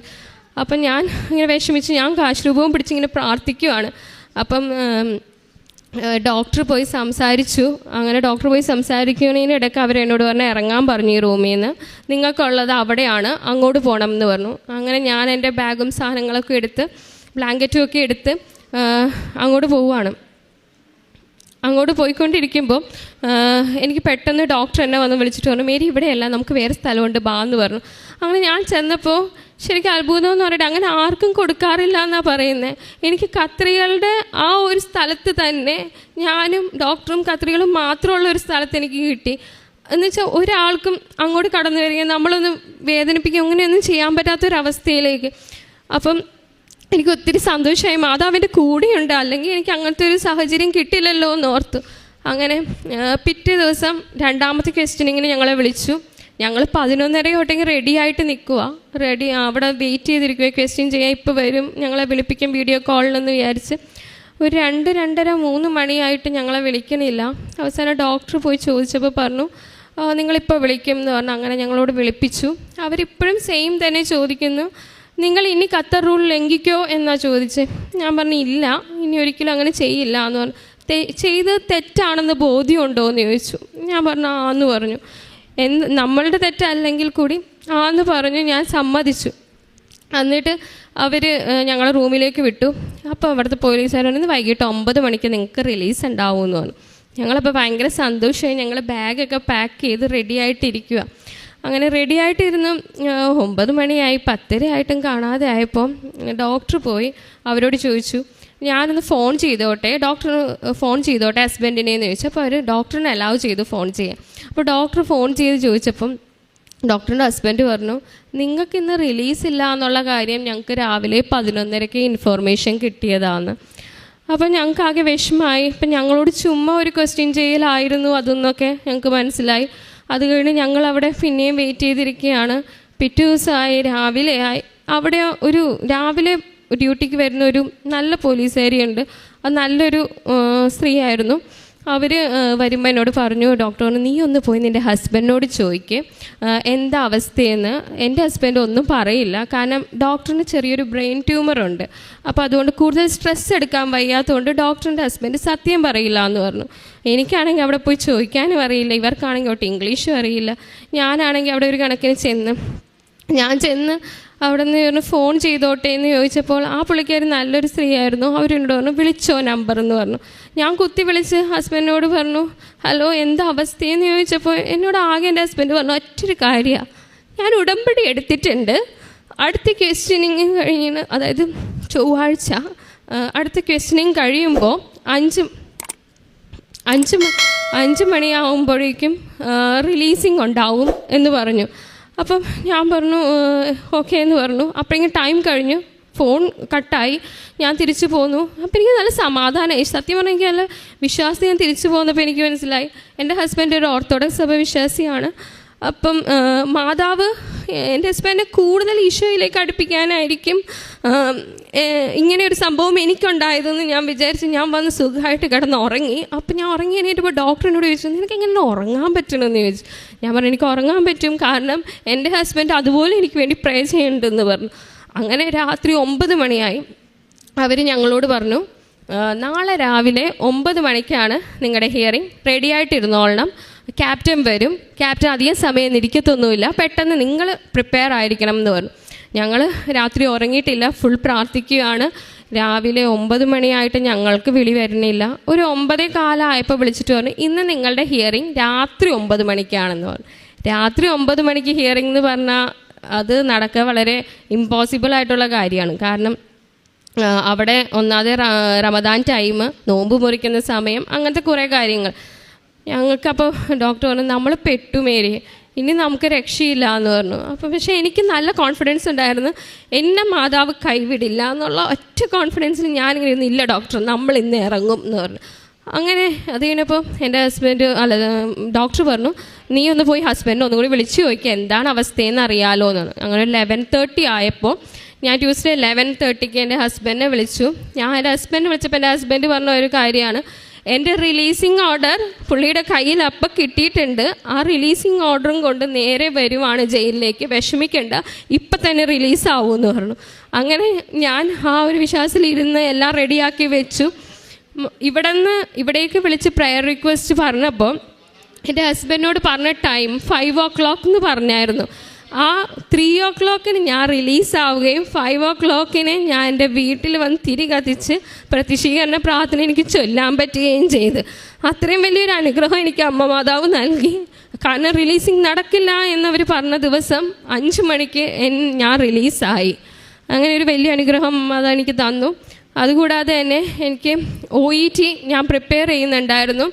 അപ്പം ഞാൻ ഇങ്ങനെ വിഷമിച്ച് ഞാൻ കാശ്രൂപവും പിടിച്ചിങ്ങനെ പ്രാർത്ഥിക്കുവാണ്. അപ്പം ഡോക്ടർ പോയി സംസാരിച്ചു. അങ്ങനെ ഡോക്ടർ പോയി സംസാരിക്കുന്നതിനിടയ്ക്ക് അവരെന്നോട് പറഞ്ഞു ഇറങ്ങാൻ പറഞ്ഞു ഈ റൂമിൽ നിന്ന്. നിങ്ങൾക്കുള്ളത് അവിടെയാണ്. അങ്ങോട്ട് പോകണം എന്ന് പറഞ്ഞു. അങ്ങനെ ഞാൻ എന്റെ ബാഗും സാധനങ്ങളൊക്കെ എടുത്ത് ബ്ലാങ്കറ്റും ഒക്കെ എടുത്ത് അങ്ങോട്ട് പോവുകയാണ് അങ്ങോട്ട് പോയിക്കൊണ്ടിരിക്കുമ്പോൾ എനിക്ക് പെട്ടെന്ന് ഡോക്ടർ എന്നെ വന്ന് വിളിച്ചിട്ട് പറഞ്ഞു മേരി ഇവിടെയല്ല നമുക്ക് വേറെ സ്ഥലമുണ്ട് ബാ എന്ന് പറഞ്ഞു. അങ്ങനെ ഞാൻ ചെന്നപ്പോൾ ശരിക്കും അത്ഭുതം എന്ന് പറഞ്ഞിട്ട് അങ്ങനെ ആർക്കും കൊടുക്കാറില്ല എന്നാണ് പറയുന്നത് എനിക്ക് കത്രികളുടെ ആ ഒരു സ്ഥലത്ത് തന്നെ ഞാനും ഡോക്ടറും കത്രികളും മാത്രമുള്ള ഒരു സ്ഥലത്ത് എനിക്ക് കിട്ടി. എന്ന് വെച്ചാൽ ഒരാൾക്കും അങ്ങോട്ട് കടന്നു വരികയും നമ്മളൊന്ന് വേദനിപ്പിക്കുക അങ്ങനെയൊന്നും ചെയ്യാൻ പറ്റാത്തൊരവസ്ഥയിലേക്ക്. അപ്പം എനിക്ക് ഒത്തിരി സന്തോഷമായി. മാതാവിന്റെ കൂടെയുണ്ട്. അല്ലെങ്കിൽ എനിക്ക് അങ്ങനത്തെ ഒരു സാഹചര്യം കിട്ടില്ലല്ലോ എന്ന് ഓർത്തു. അങ്ങനെ പിറ്റേ ദിവസം രണ്ടാമത്തെ ക്വസ്റ്റ്യനിങ്ങിന് ഞങ്ങളെ വിളിച്ചു. ഞങ്ങൾ പതിനൊന്നര തൊട്ടെങ്കിൽ റെഡി ആയിട്ട് നിൽക്കുക റെഡി അവിടെ വെയിറ്റ് ചെയ്തിരിക്കുക ക്വസ്റ്റ്യൻ ചെയ്യാൻ ഇപ്പോൾ വരും. ഞങ്ങളെ വിളിപ്പിക്കും വീഡിയോ കോളിലെന്ന് വിചാരിച്ച്. ഒരു രണ്ട് രണ്ടര മൂന്ന് മണിയായിട്ട് ഞങ്ങളെ വിളിക്കണില്ല. അവസാനം ഡോക്ടർ പോയി ചോദിച്ചപ്പോൾ പറഞ്ഞു "ആ, നിങ്ങളിപ്പോൾ വിളിക്കും എന്ന് പറഞ്ഞു. അങ്ങനെ ഞങ്ങളോട് വിളിപ്പിച്ചു. അവരിപ്പോഴും സെയിം തന്നെ ചോദിക്കുന്നു. നിങ്ങൾ ഇനി ഖത്തർ റൂൾ ലംഘിക്കോ എന്നാ ചോദിച്ചത് ഞാൻ പറഞ്ഞു ഇല്ല ഇനി ഒരിക്കലും അങ്ങനെ ചെയ്യില്ല എന്ന് പറഞ്ഞു. "തെ- ചെയ്തത് തെറ്റാണെന്ന് ബോധ്യമുണ്ടോ? എന്ന് ചോദിച്ചു. ഞാൻ പറഞ്ഞു ആ എന്ന് പറഞ്ഞു. എന്ത് നമ്മളുടെ തെറ്റല്ലെങ്കിൽ കൂടി ആ എന്ന് പറഞ്ഞു ഞാൻ സമ്മതിച്ചു. എന്നിട്ട് അവർ ഞങ്ങളെ റൂമിലേക്ക് വിട്ടു. അപ്പോൾ അവിടുത്തെ പോലീസുകാർ പറഞ്ഞു വൈകിട്ട് ഒമ്പത് മണിക്ക് നിങ്ങൾക്ക് റിലീസ് ഉണ്ടാവുമെന്ന് പറഞ്ഞു. ഞങ്ങളപ്പോൾ ഭയങ്കര സന്തോഷമായി ഞങ്ങൾ ബാഗൊക്കെ പാക്ക് ചെയ്ത് റെഡി ആയിട്ടിരിക്കുക അങ്ങനെ റെഡി ആയിട്ടിരുന്ന് ഒമ്പത് മണിയായി പത്തര ആയിട്ടും കാണാതെ ആയപ്പോൾ ഡോക്ടർ പോയി അവരോട് ചോദിച്ചു ഞാനൊന്ന് ഫോൺ ചെയ്തോട്ടെ ഡോക്ടർ ഫോൺ ചെയ്തോട്ടെ ഹസ്ബൻഡിനെ എന്ന് ചോദിച്ചു. അപ്പോൾ അവർ ഡോക്ടറിനെ അലാവ് ചെയ്തു ഫോൺ ചെയ്യാൻ. അപ്പോൾ ഡോക്ടർ ഫോൺ ചെയ്ത് ചോദിച്ചപ്പം ഡോക്ടറിന്റെ ഹസ്ബൻഡ് പറഞ്ഞു നിങ്ങൾക്ക് ഇന്ന് റിലീസ് ഇല്ല എന്നുള്ള കാര്യം ഞങ്ങൾക്ക് രാവിലെ പതിനൊന്നരയ്ക്ക് ഇൻഫോർമേഷൻ കിട്ടിയതാണ് അപ്പോൾ ഞങ്ങൾക്ക് ആകെ വിഷമമായി. ഇപ്പം ഞങ്ങളോട് ചുമ്മാ ഒരു ക്വസ്റ്റ്യൻ ചെയ്യലായിരുന്നു അതെന്നൊക്കെ ഞങ്ങൾക്ക് മനസ്സിലായി. അത് കഴിഞ്ഞ് ഞങ്ങൾ അവിടെ പിന്നെയും വെയിറ്റ് ചെയ്തിരിക്കുകയാണ്. പിറ്റേ ദിവസമായി രാവിലെ ആയി. അവിടെ ഒരു രാവിലെ ഡ്യൂട്ടിക്ക് വരുന്ന ഒരു നല്ല പോലീസുകാരിയുണ്ട് അത് നല്ലൊരു സ്ത്രീയായിരുന്നു. അവർ വരുമ്പോൾ എന്നോട് പറഞ്ഞു ഡോക്ടറിന് നീ ഒന്ന് പോയി നിന്റെ ഹസ്ബൻഡിനോട് ചോദിക്ക് എന്താ അവസ്ഥയെന്ന്. എന്റെ ഹസ്ബൻഡ് ഒന്നും പറയില്ല. കാരണം ഡോക്ടറിന് ചെറിയൊരു ബ്രെയിൻ ട്യൂമർ ഉണ്ട്. അപ്പോൾ അതുകൊണ്ട് കൂടുതൽ സ്ട്രെസ് എടുക്കാൻ വയ്യാത്തതുകൊണ്ട് ഡോക്ടറിന്റെ ഹസ്ബൻഡ് സത്യം പറയില്ല എന്ന് പറഞ്ഞു. എനിക്കാണെങ്കിൽ അവിടെ പോയി ചോദിക്കാനും അറിയില്ല. ഇവർക്കാണെങ്കിൽ ഒട്ട് ഇംഗ്ലീഷും അറിയില്ല. ഞാനാണെങ്കിൽ അവിടെ ഒരു കണക്കിന് ചെന്ന് ഞാൻ ചെന്ന് അവിടെ നിന്ന് ഫോൺ ചെയ്തോട്ടെ എന്ന് ചോദിച്ചപ്പോൾ ആ പുള്ളിക്കാരി നല്ലൊരു സ്ത്രീയായിരുന്നു. അവരെന്നോട് പറഞ്ഞു? വിളിച്ചോ നമ്പർ എന്ന് പറഞ്ഞു. ഞാൻ കുത്തി വിളിച്ച് ഹസ്ബൻഡിനോട് പറഞ്ഞു ഹലോ എന്താ അവസ്ഥയെന്ന് ചോദിച്ചപ്പോൾ എന്നോട് ആകെ എന്റെ ഹസ്ബൻഡ് പറഞ്ഞു ഒറ്റൊരു കാര്യമാണ് ഞാൻ ഉടമ്പടി എടുത്തിട്ടുണ്ട്. അടുത്ത ക്വസ്റ്റ്യനിങ് കഴിഞ്ഞ് അതായത് ചൊവ്വാഴ്ച അടുത്ത ക്വസ്റ്റ്യനിങ് കഴിയുമ്പോൾ അഞ്ച് അഞ്ച് അഞ്ച് മണിയാവുമ്പോഴേക്കും റിലീസിങ് ഉണ്ടാവും എന്ന് പറഞ്ഞു. അപ്പം ഞാൻ പറഞ്ഞു ഓക്കെ എന്ന് പറഞ്ഞു. അപ്പോഴേക്കും ടൈം കഴിഞ്ഞു. ഫോൺ കട്ടായി ഞാൻ തിരിച്ചു പോന്നു. അപ്പം എനിക്ക് നല്ല സമാധാനമായി സത്യം പറഞ്ഞാൽ നല്ല വിശ്വാസം ഞാൻ തിരിച്ചു പോകുന്നപ്പോൾ എനിക്ക് മനസ്സിലായി. എന്റെ ഹസ്ബൻഡ് ഒരു ഓർത്തഡോക്സ് സഭ വിശ്വാസിയാണ് അപ്പം മാതാവ് എന്റെ ഹസ്ബൻഡിനെ കൂടുതൽ ഈശോയിലേക്ക് അടുപ്പിക്കാനായിരിക്കും ഇങ്ങനെ ഒരു സംഭവം എനിക്കുണ്ടായതെന്ന് ഞാൻ വിചാരിച്ച് ഞാൻ വന്ന് സുഖമായിട്ട് കിടന്ന് ഉറങ്ങി. അപ്പം ഞാൻ ഉറങ്ങി എണീറ്റപ്പോൾ ഡോക്ടറിനോട് ചോദിച്ചു നിനക്ക് എങ്ങനെ ഉറങ്ങാൻ പറ്റണമെന്ന് ചോദിച്ചു. ഞാൻ പറഞ്ഞു എനിക്ക് ഉറങ്ങാൻ പറ്റും. കാരണം എന്റെ ഹസ്ബൻഡ് അതുപോലെ എനിക്ക് വേണ്ടി പ്രേ ചെയ്യുന്നുണ്ടെന്ന് പറഞ്ഞു. അങ്ങനെ രാത്രി ഒമ്പത് മണിയായി. അവർ ഞങ്ങളോട് പറഞ്ഞു നാളെ രാവിലെ ഒമ്പത് മണിക്കാണ് നിങ്ങളുടെ ഹിയറിംഗ് റെഡി ആയിട്ടിരുന്നോളണം. ക്യാപ്റ്റൻ വരും. ക്യാപ്റ്റൻ അധികം സമയം ഇരിക്കത്തൊന്നുമില്ല പെട്ടെന്ന് നിങ്ങൾ പ്രിപ്പയർ ആയിരിക്കണം എന്ന് പറഞ്ഞു. ഞങ്ങൾ രാത്രി ഉറങ്ങിയിട്ടില്ല ഫുൾ പ്രാർത്ഥിക്കുകയാണ്. രാവിലെ ഒമ്പത് മണിയായിട്ട് ഞങ്ങൾക്ക് വിളി വരുന്നില്ല. ഒരു ഒമ്പതേ കാലമായപ്പോൾ വിളിച്ചിട്ട് പറഞ്ഞു ഇന്ന് നിങ്ങളുടെ ഹിയറിംഗ് രാത്രി ഒമ്പത് മണിക്കാണെന്ന് പറഞ്ഞു. രാത്രി ഒമ്പത് മണിക്ക് ഹിയറിംഗ് എന്ന് പറഞ്ഞാൽ അത് നടക്കുക വളരെ ഇമ്പോസിബിൾ ആയിട്ടുള്ള കാര്യമാണ്. കാരണം അവിടെ ഒന്നാതെ റമദാൻ ടൈം നോമ്പ് മുറിക്കുന്ന സമയം അങ്ങനത്തെ കുറേ കാര്യങ്ങൾ. ഞങ്ങൾക്കപ്പോൾ ഡോക്ടർ പറഞ്ഞു നമ്മൾ പെട്ടുമേരി ഇനി നമുക്ക് രക്ഷയില്ല എന്ന് പറഞ്ഞു. അപ്പോൾ പക്ഷേ എനിക്ക് നല്ല കോൺഫിഡൻസ് ഉണ്ടായിരുന്നു. എന്നെ മാതാവ് കൈവിടില്ല എന്നുള്ള ഒറ്റ കോൺഫിഡൻസിൽ ഞാനിങ്ങനെ ഇരുന്ന് ഇല്ല ഡോക്ടർ നമ്മൾ ഇന്ന് ഇറങ്ങും എന്ന് പറഞ്ഞു. അങ്ങനെ അത് കഴിഞ്ഞപ്പോൾ എന്റെ ഹസ്ബൻഡ് അല്ല ഡോക്ടർ പറഞ്ഞു നീ ഒന്ന് പോയി ഹസ്ബൻഡ് ഒന്നുകൂടി വിളിച്ചു ചോദിക്കുക എന്താണ് അവസ്ഥയെന്ന് അറിയാലോ എന്നാണ് അങ്ങനെ ലെവൻ തേർട്ടി ആയപ്പോൾ ഞാൻ ട്യൂസ്ഡേ ലെവൻ തേർട്ടിക്ക് എന്റെ ഹസ്ബൻഡിനെ വിളിച്ചു. ഞാൻ എന്റെ ഹസ്ബൻഡ് വിളിച്ചപ്പോൾ എന്റെ ഹസ്ബൻഡ് പറഞ്ഞ ഒരു കാര്യമാണ് എന്റെ റിലീസിങ് ഓർഡർ പുള്ളിയുടെ കയ്യിൽ അപ്പം കിട്ടിയിട്ടുണ്ട്. ആ റിലീസിങ് ഓർഡറും കൊണ്ട് നേരെ വരുവാണ് ജയിലിലേക്ക്. വിഷമിക്കേണ്ട. ഇപ്പം തന്നെ റിലീസാവുമെന്ന് പറഞ്ഞു. അങ്ങനെ ഞാൻ ആ ഒരു വിശ്വാസത്തിലിരുന്ന് എല്ലാം റെഡിയാക്കി വെച്ചു. ഇവിടെ നിന്ന് ഇവിടേക്ക് വിളിച്ച് പ്രയർ റിക്വസ്റ്റ് പറഞ്ഞപ്പോൾ എന്റെ ഹസ്ബൻഡിനോട് പറഞ്ഞ ടൈം ഫൈവ് ഓ ക്ലോക്ക് എന്ന് പറഞ്ഞായിരുന്നു. ആ ത്രീ ഓ ക്ലോക്കിന് ഞാൻ റിലീസാവുകയും ഫൈവ് ഓ ക്ലോക്കിന് ഞാൻ എന്റെ വീട്ടിൽ വന്ന് തിരി കത്തിച്ച് പ്രതിഷീകരണ പ്രാർത്ഥന എനിക്ക് ചൊല്ലാൻ പറ്റുകയും ചെയ്ത്. അത്രയും വലിയൊരു അനുഗ്രഹം എനിക്ക് അമ്മ മാതാവ് നൽകി. കാരണം റിലീസിങ് നടക്കില്ല എന്നവർ പറഞ്ഞ ദിവസം അഞ്ച് മണിക്ക് ഞാൻ റിലീസായി അങ്ങനെ ഒരു വലിയ അനുഗ്രഹം അതെനിക്ക് തന്നു. അതുകൂടാതെ തന്നെ എനിക്ക് ഒ ഇ ടി ഞാൻ പ്രിപ്പയർ ചെയ്യുന്നുണ്ടായിരുന്നു.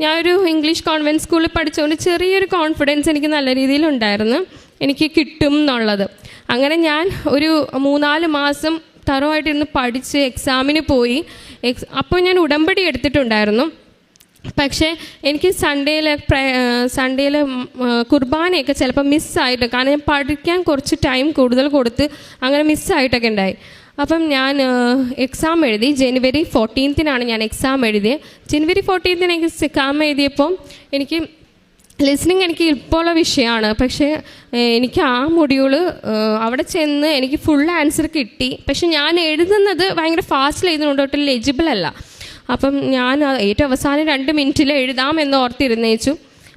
ഞാനൊരു ഇംഗ്ലീഷ് കോൺവെന്റ് സ്കൂളിൽ പഠിച്ചുകൊണ്ട് ചെറിയൊരു കോൺഫിഡൻസ് എനിക്ക് നല്ല രീതിയിലുണ്ടായിരുന്നു എനിക്ക് കിട്ടും എന്നുള്ളത്. അങ്ങനെ ഞാൻ ഒരു മൂന്നാൽ മാസം തറവായിട്ടിരുന്ന് പഠിച്ച് എക്സാമിന് പോയി. എക്സ് അപ്പോൾ ഞാൻ ഉടമ്പടി എടുത്തിട്ടുണ്ടായിരുന്നു. പക്ഷേ എനിക്ക് സൺഡേയിലെ സൺഡേയിലെ കുർബാനയൊക്കെ ചിലപ്പോൾ മിസ്സായിട്ട് കാരണം ഞാൻ പഠിക്കാൻ കുറച്ച് ടൈം കൂടുതൽ കൊടുത്ത് അങ്ങനെ മിസ്സായിട്ടൊക്കെ ഉണ്ടായി. അപ്പം ഞാൻ എക്സാം എഴുതി. ജനുവരി ഫോർട്ടീൻത്തിനാണ് ഞാൻ എക്സാം എഴുതിയത് ജനുവരി ഫോർട്ടീൻത്തിന് എനിക്ക് എക്സാം എഴുതിയപ്പോൾ എനിക്ക് ലിസ്ണിങ് എനിക്ക് ഇപ്പോഴുള്ള വിഷയമാണ്. പക്ഷേ എനിക്ക് ആ മൊഡ്യൂൾ അവിടെ ചെന്ന് എനിക്ക് ഫുൾ ആൻസർ കിട്ടി. പക്ഷെ ഞാൻ എഴുതുന്നത് ഭയങ്കര ഫാസ്റ്റിൽ എഴുതുന്നുണ്ട്. ഒട്ടും ലെജിബിൾ അല്ല. അപ്പം ഞാൻ ഏറ്റവും അവസാനം രണ്ട് മിനിറ്റിൽ എഴുതാമെന്ന് ഓർത്തിരുന്നേച്ചു.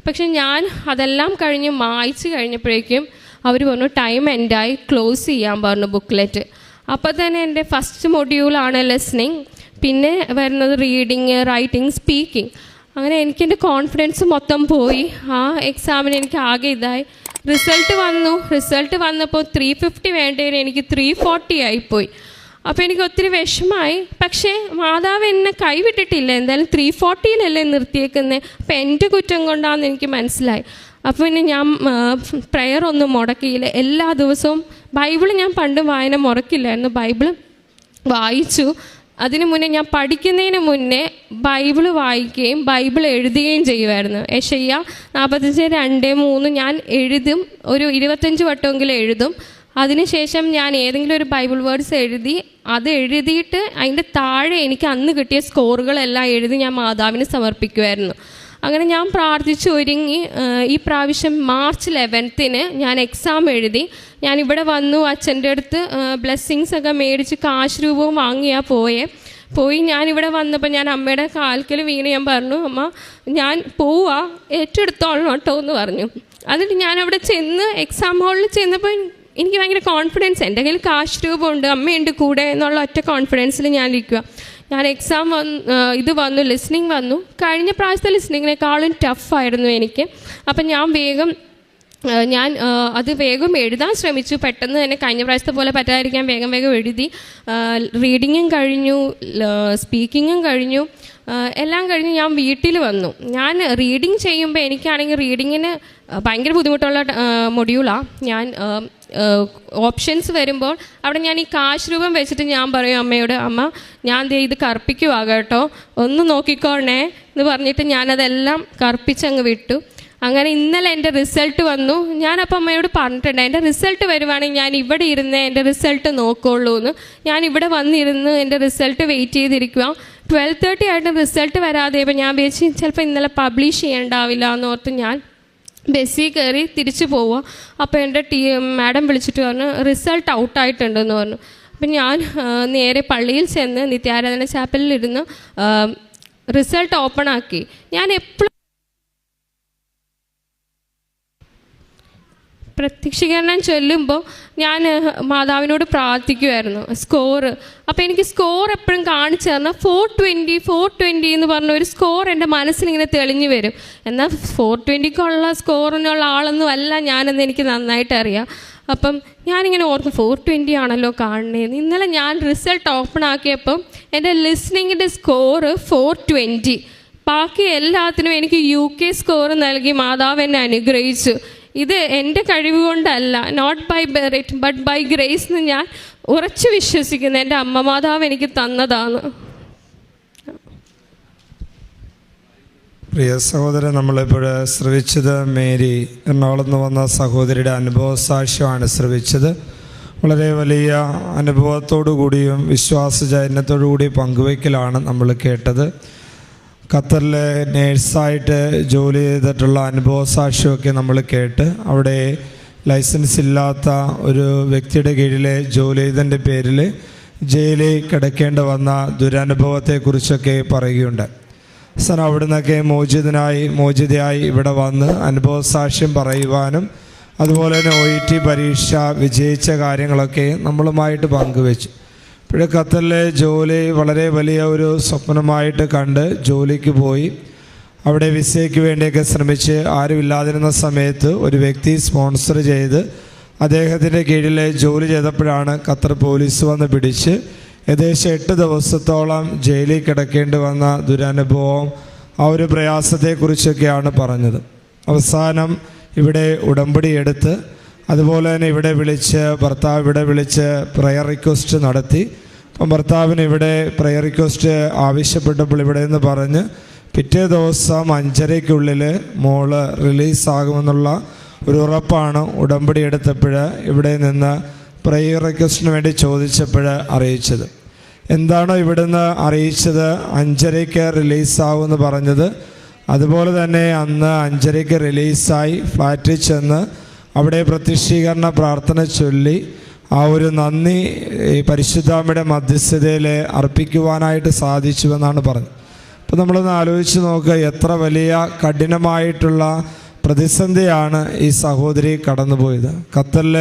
പക്ഷെ ഞാൻ അതെല്ലാം കഴിഞ്ഞ് മായ്ച്ച് കഴിഞ്ഞപ്പോഴേക്കും അവർ പറഞ്ഞു ടൈം എൻഡായി ക്ലോസ് ചെയ്യാൻ പറഞ്ഞു ബുക്ക്ലെറ്റ് അപ്പോൾ തന്നെ എന്റെ ഫസ്റ്റ് മൊഡ്യൂളാണ് ലിസ്ണിങ് പിന്നെ വരുന്നത് റീഡിങ് റൈറ്റിംഗ് സ്പീക്കിംഗ് അങ്ങനെ എനിക്കെന്റെ കോൺഫിഡൻസ് മൊത്തം പോയി. ആ എക്സാമിന് എനിക്ക് ആകെ ഇതായി. റിസൾട്ട് വന്നു. റിസൾട്ട് വന്നപ്പോൾ ത്രീ ഫിഫ്റ്റി വേണ്ടതിന് എനിക്ക് ത്രീ ഫോർട്ടി ആയിപ്പോയി അപ്പോൾ എനിക്ക് ഒത്തിരി വിഷമായി പക്ഷേ മാതാവ് എന്നെ കൈവിട്ടിട്ടില്ല. എന്തായാലും ത്രീ ഫോർട്ടിയിലല്ലേ നിർത്തിയേക്കുന്നത് അപ്പോൾ എന്റെ കുറ്റം കൊണ്ടാണെന്ന് എനിക്ക് മനസ്സിലായി. അപ്പോൾ പിന്നെ ഞാൻ പ്രെയർ ഒന്നും മുടക്കിയില്ല. എല്ലാ ദിവസവും ബൈബിൾ ഞാൻ പണ്ട് വായന മുറക്കില്ലായിരുന്നു. ബൈബിൾ വായിച്ചു. അതിനു മുന്നേ ഞാൻ പഠിക്കുന്നതിന് മുന്നേ ബൈബിൾ വായിക്കുകയും ബൈബിൾ എഴുതുകയും ചെയ്യുമായിരുന്നു. യശയ്യ നാൽപ്പത്തഞ്ച് രണ്ട് മൂന്ന് ഞാൻ എഴുതും ഒരു ഇരുപത്തഞ്ച് വട്ടമെങ്കിലും എഴുതും. അതിനുശേഷം ഞാൻ ഏതെങ്കിലും ഒരു ബൈബിൾ വേർഡ്സ് എഴുതി അത് എഴുതിയിട്ട് അതിന്റെ താഴെ എനിക്ക് അന്ന് കിട്ടിയ സ്കോറുകളെല്ലാം എഴുതി ഞാൻ മാതാവിന് സമർപ്പിക്കുമായിരുന്നു. അങ്ങനെ ഞാൻ പ്രാർത്ഥിച്ച് ഒരുങ്ങി ഈ പ്രാവശ്യം മാർച്ച് ലെവൻത്തിന് ഞാൻ എക്സാം എഴുതി. ഞാൻ ഇവിടെ വന്നു അച്ഛന്റെ അടുത്ത് ബ്ലെസ്സിങ്സ് ഒക്കെ മേടിച്ച് കാശ് രൂപവും വാങ്ങിയാൽ പോയേ. പോയി ഞാനിവിടെ വന്നപ്പോൾ ഞാൻ അമ്മയുടെ കാൽക്കൽ വീണ്. ഞാൻ പറഞ്ഞു അമ്മ ഞാൻ പോവാ ഏറ്റെടുത്തോളണം കേട്ടോ എന്ന് പറഞ്ഞു. എന്നിട്ട് ഞാൻ അവിടെ ചെന്ന് എക്സാം ഹാളിൽ ചെന്നപ്പോൾ എനിക്ക് ഭയങ്കര കോൺഫിഡൻസ് എന്റെ കയ്യിൽ കാശ് രൂപമുണ്ട് അമ്മയുണ്ട് കൂടെ എന്നുള്ള ഒറ്റ കോൺഫിഡൻസിൽ ഞാൻ ഇരിക്കുക ഞാൻ എക്സാം വന്ന് ഇത് വന്നു ലിസ്ണിംഗ് വന്നു. കഴിഞ്ഞ പ്രാവശ്യത്തെ ലിസ്ണിങ്ങിനേക്കാളും ടഫായിരുന്നു എനിക്ക്. അപ്പം ഞാൻ വേഗം ഞാൻ അത് വേഗം എഴുതാൻ ശ്രമിച്ചു. പെട്ടെന്ന് തന്നെ കഴിഞ്ഞ പ്രാവശ്യത്തെ പോലെ പറ്റാതിരിക്കാൻ വേഗം വേഗം എഴുതി. റീഡിങ്ങും കഴിഞ്ഞു സ്പീക്കിങ്ങും കഴിഞ്ഞു. എല്ലാം കഴിഞ്ഞ് ഞാൻ വീട്ടിൽ വന്നു. ഞാൻ റീഡിങ് ചെയ്യുമ്പോൾ എനിക്കാണെങ്കിൽ റീഡിങ്ങിന് ഭയങ്കര ബുദ്ധിമുട്ടുള്ള മൊഡ്യൂളാണ് ഞാൻ ഓപ്ഷൻസ് വരുമ്പോൾ അവിടെ ഞാൻ ഈ കാശ് രൂപം വെച്ചിട്ട് ഞാൻ പറയും അമ്മയോട് അമ്മ ഞാൻ ദേ ഇത് കറുപ്പിക്കുവാ കേട്ടോ. ഒന്ന് നോക്കിക്കോണേ എന്ന് പറഞ്ഞിട്ട് ഞാനതെല്ലാം കറുപ്പിച്ചങ്ങ് വിട്ടു. അങ്ങനെ ഇന്നലെ എന്റെ റിസൾട്ട് വന്നു. ഞാനപ്പോൾ അമ്മയോട് പറഞ്ഞിട്ടുണ്ട് എന്റെ റിസൾട്ട് വരുവാണെങ്കിൽ ഞാൻ ഇവിടെ ഇരുന്ന് എന്റെ റിസൾട്ട് നോക്കുള്ളൂ എന്ന്. ഞാൻ ഇവിടെ വന്നിരുന്ന് എന്റെ റിസൾട്ട് വെയിറ്റ് ചെയ്തിരിക്കുക ട്വൽവ് തേർട്ടി ആയിട്ട് റിസൾട്ട് വരാതെ ഇപ്പം ഞാൻ വിചാരിച്ചു ചിലപ്പോൾ ഇന്നലെ പബ്ലിഷ് ചെയ്യണ്ടാവില്ല എന്നോർത്ത് ഞാൻ ബസ്സിൽ കയറി തിരിച്ചു പോവുക. അപ്പോൾ എന്റെ ടീ മാഡം വിളിച്ചിട്ട് പറഞ്ഞു റിസൾട്ട് ഔട്ടായിട്ടുണ്ടെന്ന് പറഞ്ഞു. അപ്പം ഞാൻ നേരെ പള്ളിയിൽ ചെന്ന് നിത്യാരാധന ചാപ്പലിലിരുന്ന് റിസൾട്ട് ഓപ്പൺ ആക്കി. ഞാൻ എപ്പോഴും പ്രത്യക്ഷീകരണം ചൊല്ലുമ്പോൾ ഞാൻ മാതാവിനോട് പ്രാർത്ഥിക്കുമായിരുന്നു സ്കോറ്. അപ്പോൾ എനിക്ക് സ്കോർ എപ്പോഴും കാണിച്ചു തന്നാൽ ഫോർ ട്വന്റി ഫോർ ട്വന്റി എന്ന് പറഞ്ഞ ഒരു സ്കോർ എന്റെ മനസ്സിലിങ്ങനെ തെളിഞ്ഞു വരും. എന്നാൽ ഫോർ ട്വന്റിക്കുള്ള സ്കോറിനുള്ള ആളൊന്നും അല്ല ഞാനെന്ന് എനിക്ക് നന്നായിട്ട് അറിയാം. അപ്പം ഞാനിങ്ങനെ ഓർത്ത് ഫോർ ട്വന്റി ആണല്ലോ കാണുന്നത് ഇന്നലെ ഞാൻ റിസൾട്ട് ഓപ്പൺ ആക്കിയപ്പം എന്റെ ലിസ്ണിങ്ങിന്റെ സ്കോറ് ഫോർ ട്വന്റി ബാക്കി എല്ലാത്തിനും എനിക്ക് യു കെ സ്കോർ നൽകി മാതാവ് എന്നെ അനുഗ്രഹിച്ചു. ഇത് എന്റെ കഴിവ് കൊണ്ടല്ല not by merit but by grace എന്ന് ഞാൻ ഉറച്ചു വിശ്വസിക്കുന്നു എന്റെ അമ്മ മാതാവ് എനിക്ക് തന്നതാണ്. പ്രിയ സഹോദരൻ നമ്മളിപ്പോൾ ശ്രവിച്ചത് മേരി എറണാകുളത്ത് വന്ന സഹോദരിയുടെ അനുഭവ സാക്ഷ്യമാണ് ശ്രവിച്ചത്. വളരെ വലിയ അനുഭവത്തോടു കൂടിയും വിശ്വാസചൈതന്യത്തോടു കൂടി പങ്കുവയ്ക്കലാണ് നമ്മൾ കേട്ടത്. ഖത്തറിലെ നേഴ്സായിട്ട് ജോലി ചെയ്തിട്ടുള്ള അനുഭവ സാക്ഷ്യമൊക്കെ നമ്മൾ കേട്ട് അവിടെ ലൈസൻസ് ഇല്ലാത്ത ഒരു വ്യക്തിയുടെ കീഴിലെ ജോലി ചെയ്തതിന്റെ പേരിൽ ജയിലിൽ കിടക്കേണ്ടി വന്ന ദുരനുഭവത്തെക്കുറിച്ചൊക്കെ പറയുകയുണ്ട്. സർ അവിടെ നിന്നൊക്കെ മോചിതനായി മോചിതയായി ഇവിടെ വന്ന് അനുഭവ സാക്ഷ്യം പറയുവാനും അതുപോലെ തന്നെ ഒ പരീക്ഷ വിജയിച്ച കാര്യങ്ങളൊക്കെ നമ്മളുമായിട്ട് പങ്കുവെച്ചു. ഇവിടെ ഖത്തറിലെ ജോലി വളരെ വലിയ ഒരു സ്വപ്നമായിട്ട് കണ്ട് ജോലിക്ക് പോയി. അവിടെ വിസയ്ക്ക് വേണ്ടിയൊക്കെ ശ്രമിച്ച് ആരുമില്ലാതിരുന്ന സമയത്ത് ഒരു വ്യക്തി സ്പോൺസർ ചെയ്ത് അദ്ദേഹത്തിന്റെ കീഴിൽ ജോലി ചെയ്തപ്പോഴാണ് ഖത്തർ പോലീസ് വന്ന് പിടിച്ച് ഏകദേശം എട്ട് ദിവസത്തോളം ജയിലിൽ കിടക്കേണ്ടി വന്ന ദുരനുഭവം ആ ഒരു പ്രയാസത്തെക്കുറിച്ചൊക്കെയാണ് പറഞ്ഞത്. അവസാനം ഇവിടെ ഉടമ്പടി എടുത്ത് അതുപോലെ തന്നെ ഇവിടെ വിളിച്ച് ഭർത്താവ് ഇവിടെ വിളിച്ച് പ്രയർ റിക്വസ്റ്റ് നടത്തി. അപ്പം ഭർത്താവിന് ഇവിടെ പ്രയർ റിക്വസ്റ്റ് ആവശ്യപ്പെട്ടപ്പോൾ ഇവിടെ നിന്ന് പറഞ്ഞ് പിറ്റേ ദിവസം അഞ്ചരയ്ക്കുള്ളിൽ മോൾ റിലീസാകുമെന്നുള്ള ഒരു ഉറപ്പാണ് ഉടമ്പടി എടുത്തപ്പോൾ ഇവിടെ നിന്ന് പ്രയർ റിക്വസ്റ്റിന് വേണ്ടി ചോദിച്ചപ്പോൾ അറിയിച്ചത്. എന്താണോ ഇവിടുന്ന് അറിയിച്ചത് അഞ്ചരയ്ക്ക് റിലീസാവുമെന്ന് പറഞ്ഞത്. അതുപോലെ തന്നെ അന്ന് അഞ്ചരയ്ക്ക് റിലീസായി ഫ്ലാറ്റിൽ ചെന്ന് അവിടെ പ്രത്യക്ഷീകരണ പ്രാർത്ഥന ചൊല്ലി ആ ഒരു നന്ദി ഈ പരിശുദ്ധാമ്മയുടെ മധ്യസ്ഥതയിൽ അർപ്പിക്കുവാനായിട്ട് സാധിച്ചുവെന്നാണ് പറഞ്ഞത്. അപ്പോൾ നമ്മളൊന്ന് ആലോചിച്ച് നോക്കുക എത്ര വലിയ കഠിനമായിട്ടുള്ള പ്രതിസന്ധിയാണ് ഈ സഹോദരി കടന്നുപോയത്. ഖത്തറിൽ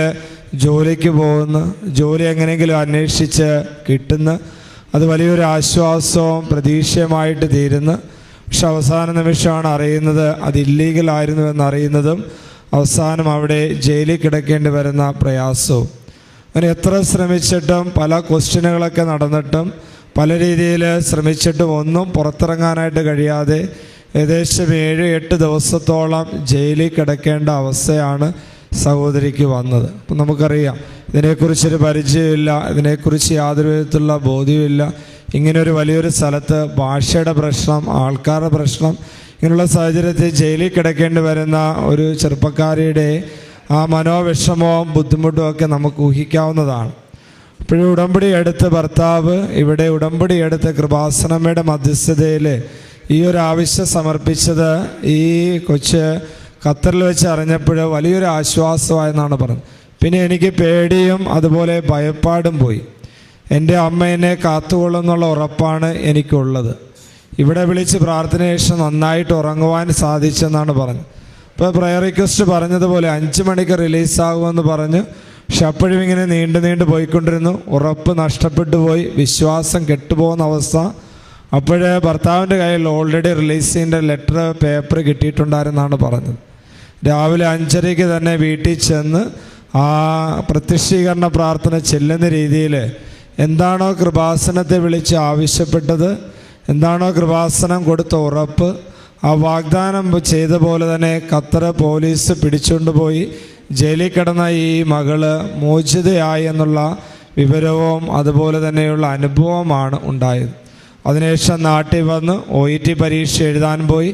ജോലിക്ക് പോകുന്ന ജോലി എങ്ങനെയെങ്കിലും അന്വേഷിച്ച് കിട്ടുന്ന. അത് വലിയൊരു ആശ്വാസവും പ്രതീക്ഷയുമായിട്ട് തീരുന്നു. പക്ഷെ അവസാന നിമിഷമാണ് അറിയുന്നത് അത് ഇല്ലീഗലായിരുന്നു എന്നറിയുന്നതും അവസാനം അവിടെ ജയിലിൽ കിടക്കേണ്ടി വരുന്ന പ്രയാസവും. അങ്ങനെ എത്ര ശ്രമിച്ചിട്ടും പല ക്വസ്റ്റ്യനുകളൊക്കെ നടന്നിട്ടും പല രീതിയിൽ ശ്രമിച്ചിട്ടും ഒന്നും പുറത്തിറങ്ങാനായിട്ട് കഴിയാതെ ഏകദേശം ഏഴ് എട്ട് ദിവസത്തോളം ജയിലിൽ കിടക്കേണ്ട അവസ്ഥയാണ് സഹോദരിക്ക് വന്നത്. അപ്പം നമുക്കറിയാം ഇതിനെക്കുറിച്ചൊരു പരിചയമില്ല ഇതിനെക്കുറിച്ച് യാതൊരു വിധത്തിലുള്ള ബോധ്യമില്ല ഇങ്ങനെ ഒരു വലിയൊരു സ്ഥലത്ത് ഭാഷയുടെ പ്രശ്നം ആൾക്കാരുടെ പ്രശ്നം ഇങ്ങനെയുള്ള സാഹചര്യത്തിൽ ജയിലിൽ കിടക്കേണ്ടി വരുന്ന ഒരു ചെറുപ്പക്കാരിയുടെ ആ മനോവിഷമോ ബുദ്ധിമുട്ടും ഒക്കെ നമുക്ക് ഊഹിക്കാവുന്നതാണ്. അപ്പോഴും ഉടമ്പടി എടുത്ത് ഭർത്താവ് ഇവിടെ ഉടമ്പടി എടുത്ത് കൃപാസനമ്മയുടെ മധ്യസ്ഥതയിൽ ഈ ഒരു ആവശ്യം സമർപ്പിച്ചത് ഈ കൊച്ച് ഖത്തറിൽ വെച്ച് അറിഞ്ഞപ്പോൾ വലിയൊരു ആശ്വാസമായെന്നാണ് പറഞ്ഞത്. പിന്നെ എനിക്ക് പേടിയും അതുപോലെ ഭയപ്പാടും പോയി. എന്റെ അമ്മ എന്നെ ഉറപ്പാണ് എനിക്കുള്ളത്. ഇവിടെ വിളിച്ച് പ്രാർത്ഥന ശേഷം നന്നായിട്ട് ഉറങ്ങുവാൻ സാധിച്ചെന്നാണ് പറഞ്ഞത്. ഇപ്പോൾ പ്രയർ റിക്വസ്റ്റ് പറഞ്ഞതുപോലെ അഞ്ച് മണിക്ക് റിലീസാകുമെന്ന് പറഞ്ഞ്. പക്ഷെ അപ്പോഴും ഇങ്ങനെ നീണ്ടു നീണ്ടു പോയിക്കൊണ്ടിരുന്നു. ഉറപ്പ് നഷ്ടപ്പെട്ടു പോയി. വിശ്വാസം കെട്ടുപോകുന്ന അവസ്ഥ. അപ്പോഴേ ഭർത്താവിന്റെ കയ്യിൽ ഓൾറെഡി റിലീസിന്റെ ലെറ്റർ പേപ്പർ കിട്ടിയിട്ടുണ്ടായിരുന്നാണ് പറഞ്ഞത്. രാവിലെ അഞ്ചരയ്ക്ക് തന്നെ വീട്ടിൽ ചെന്ന് ആ പ്രത്യക്ഷീകരണ പ്രാർത്ഥന ചെല്ലുന്ന രീതിയിൽ എന്താണോ കൃപാസനത്തെ വിളിച്ച് ആവശ്യപ്പെട്ടത്. എന്താണോ കൃപാസനം കൊടുത്ത ഉറപ്പ് ആ വാഗ്ദാനം ചെയ്ത പോലെ തന്നെ ഖത്തർ പോലീസ് പിടിച്ചുകൊണ്ടുപോയി ജയിലിൽ കിടന്ന ഈ മകൾ മോചിതയായി എന്നുള്ള വിവരവും അതുപോലെ തന്നെയുള്ള അനുഭവമാണ് ഉണ്ടായത്. അതിനുശേഷം നാട്ടിൽ വന്ന് ഒ ഇ ടി പരീക്ഷ എഴുതാൻ പോയി.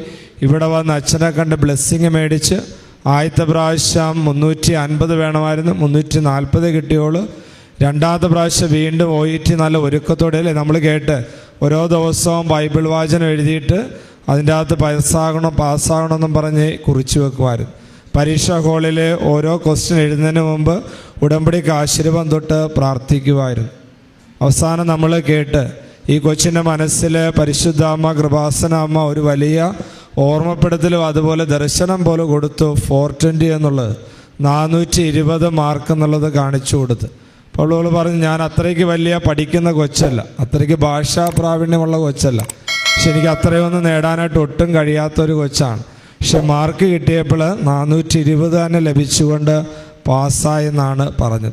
ഇവിടെ വന്ന് അച്ഛനെ കണ്ട് ബ്ലെസ്സിങ് മേടിച്ച് ആദ്യത്തെ പ്രാവശ്യം മുന്നൂറ്റി അൻപത് വേണമായിരുന്നു മുന്നൂറ്റി നാൽപ്പത് കിട്ടിയോളൂ. രണ്ടാമത്തെ പ്രാവശ്യം വീണ്ടും ഒ ഇ ടി നല്ല ഒരുക്കത്തോടെ അല്ലേ നമ്മൾ കേട്ട്? ഓരോ ദിവസവും ബൈബിൾ വാചനം എഴുതിയിട്ട് അതിന്റെ അകത്ത് പാസ്സാകണം പാസ്സാകണമെന്നും പറഞ്ഞ് കുറിച്ചു വെക്കുമായിരുന്നു. പരീക്ഷാ ഹോളിൽ ഓരോ ക്വസ്റ്റ്യൻ എഴുതുന്നതിന് മുമ്പ് ഉടമ്പടിക്ക് ആശീർവാദം തൊട്ട് പ്രാർത്ഥിക്കുമായിരുന്നു. അവസാനം നമ്മൾ കേട്ട് ഈ കൊച്ചിന്റെ മനസ്സിൽ പരിശുദ്ധാമ്മ കൃപാസനാമ്മ ഒരു വലിയ ഓർമ്മപ്പെടുത്തലും അതുപോലെ ദർശനം പോലെ കൊടുത്തു ഫോർ ട്വന്റി എന്നുള്ളത് നാനൂറ്റി ഇരുപത് മാർക്ക് എന്നുള്ളത് കാണിച്ചു കൊടുത്ത്. അവൾ പറഞ്ഞു ഞാൻ അത്രയ്ക്ക് വലിയ പഠിക്കുന്ന കൊച്ചല്ല. അത്രയ്ക്ക് ഭാഷാ പ്രാവീണ്യമുള്ള കൊച്ചല്ല. പക്ഷെ എനിക്ക് അത്രയൊന്നും നേടാനായിട്ട് ഒട്ടും കഴിയാത്തൊരു കൊച്ചാണ്. പക്ഷെ മാർക്ക് കിട്ടിയപ്പോൾ നാനൂറ്റി ഇരുപത് തന്നെ ലഭിച്ചുകൊണ്ട് പാസ്സായെന്നാണ് പറഞ്ഞത്.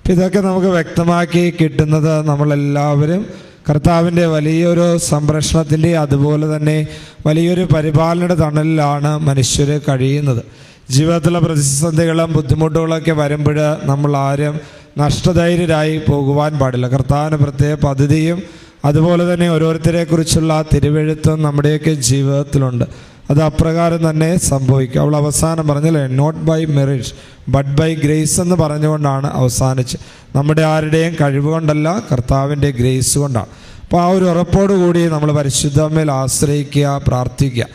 അപ്പം ഇതൊക്കെ നമുക്ക് വ്യക്തമാക്കി കിട്ടുന്നത് നമ്മളെല്ലാവരും കർത്താവിന്റെ വലിയൊരു സംരക്ഷണത്തിന്റെ അതുപോലെ തന്നെ വലിയൊരു പരിപാലനയുടെ തണലിലാണ് മനുഷ്യർ കഴിയുന്നത്. ജീവിതത്തിലെ പ്രതിസന്ധികളും ബുദ്ധിമുട്ടുകളൊക്കെ വരുമ്പോൾ നമ്മൾ ആരും നഷ്ടധൈര്യരായി പോകുവാൻ പാടില്ല. കർത്താവിന് പ്രത്യേക പദ്ധതിയും അതുപോലെ തന്നെ ഓരോരുത്തരെക്കുറിച്ചുള്ള തിരുവെഴുത്തും നമ്മുടെയൊക്കെ ജീവിതത്തിലുണ്ട്. അത് അപ്രകാരം തന്നെ സംഭവിക്കും. അവൾ അവസാനം പറഞ്ഞല്ലേ not by merit but by grace എന്ന് പറഞ്ഞുകൊണ്ടാണ് അവസാനിച്ച്. നമ്മുടെ ആരുടെയും കഴിവ് കൊണ്ടല്ല കർത്താവിന്റെ ഗ്രേസ് കൊണ്ടാണ്. അപ്പോൾ ആ ഒരു ഉറപ്പോടുകൂടി നമ്മൾ പരിശുദ്ധമ്മയിൽ ആശ്രയിക്കുക പ്രാർത്ഥിക്കുക.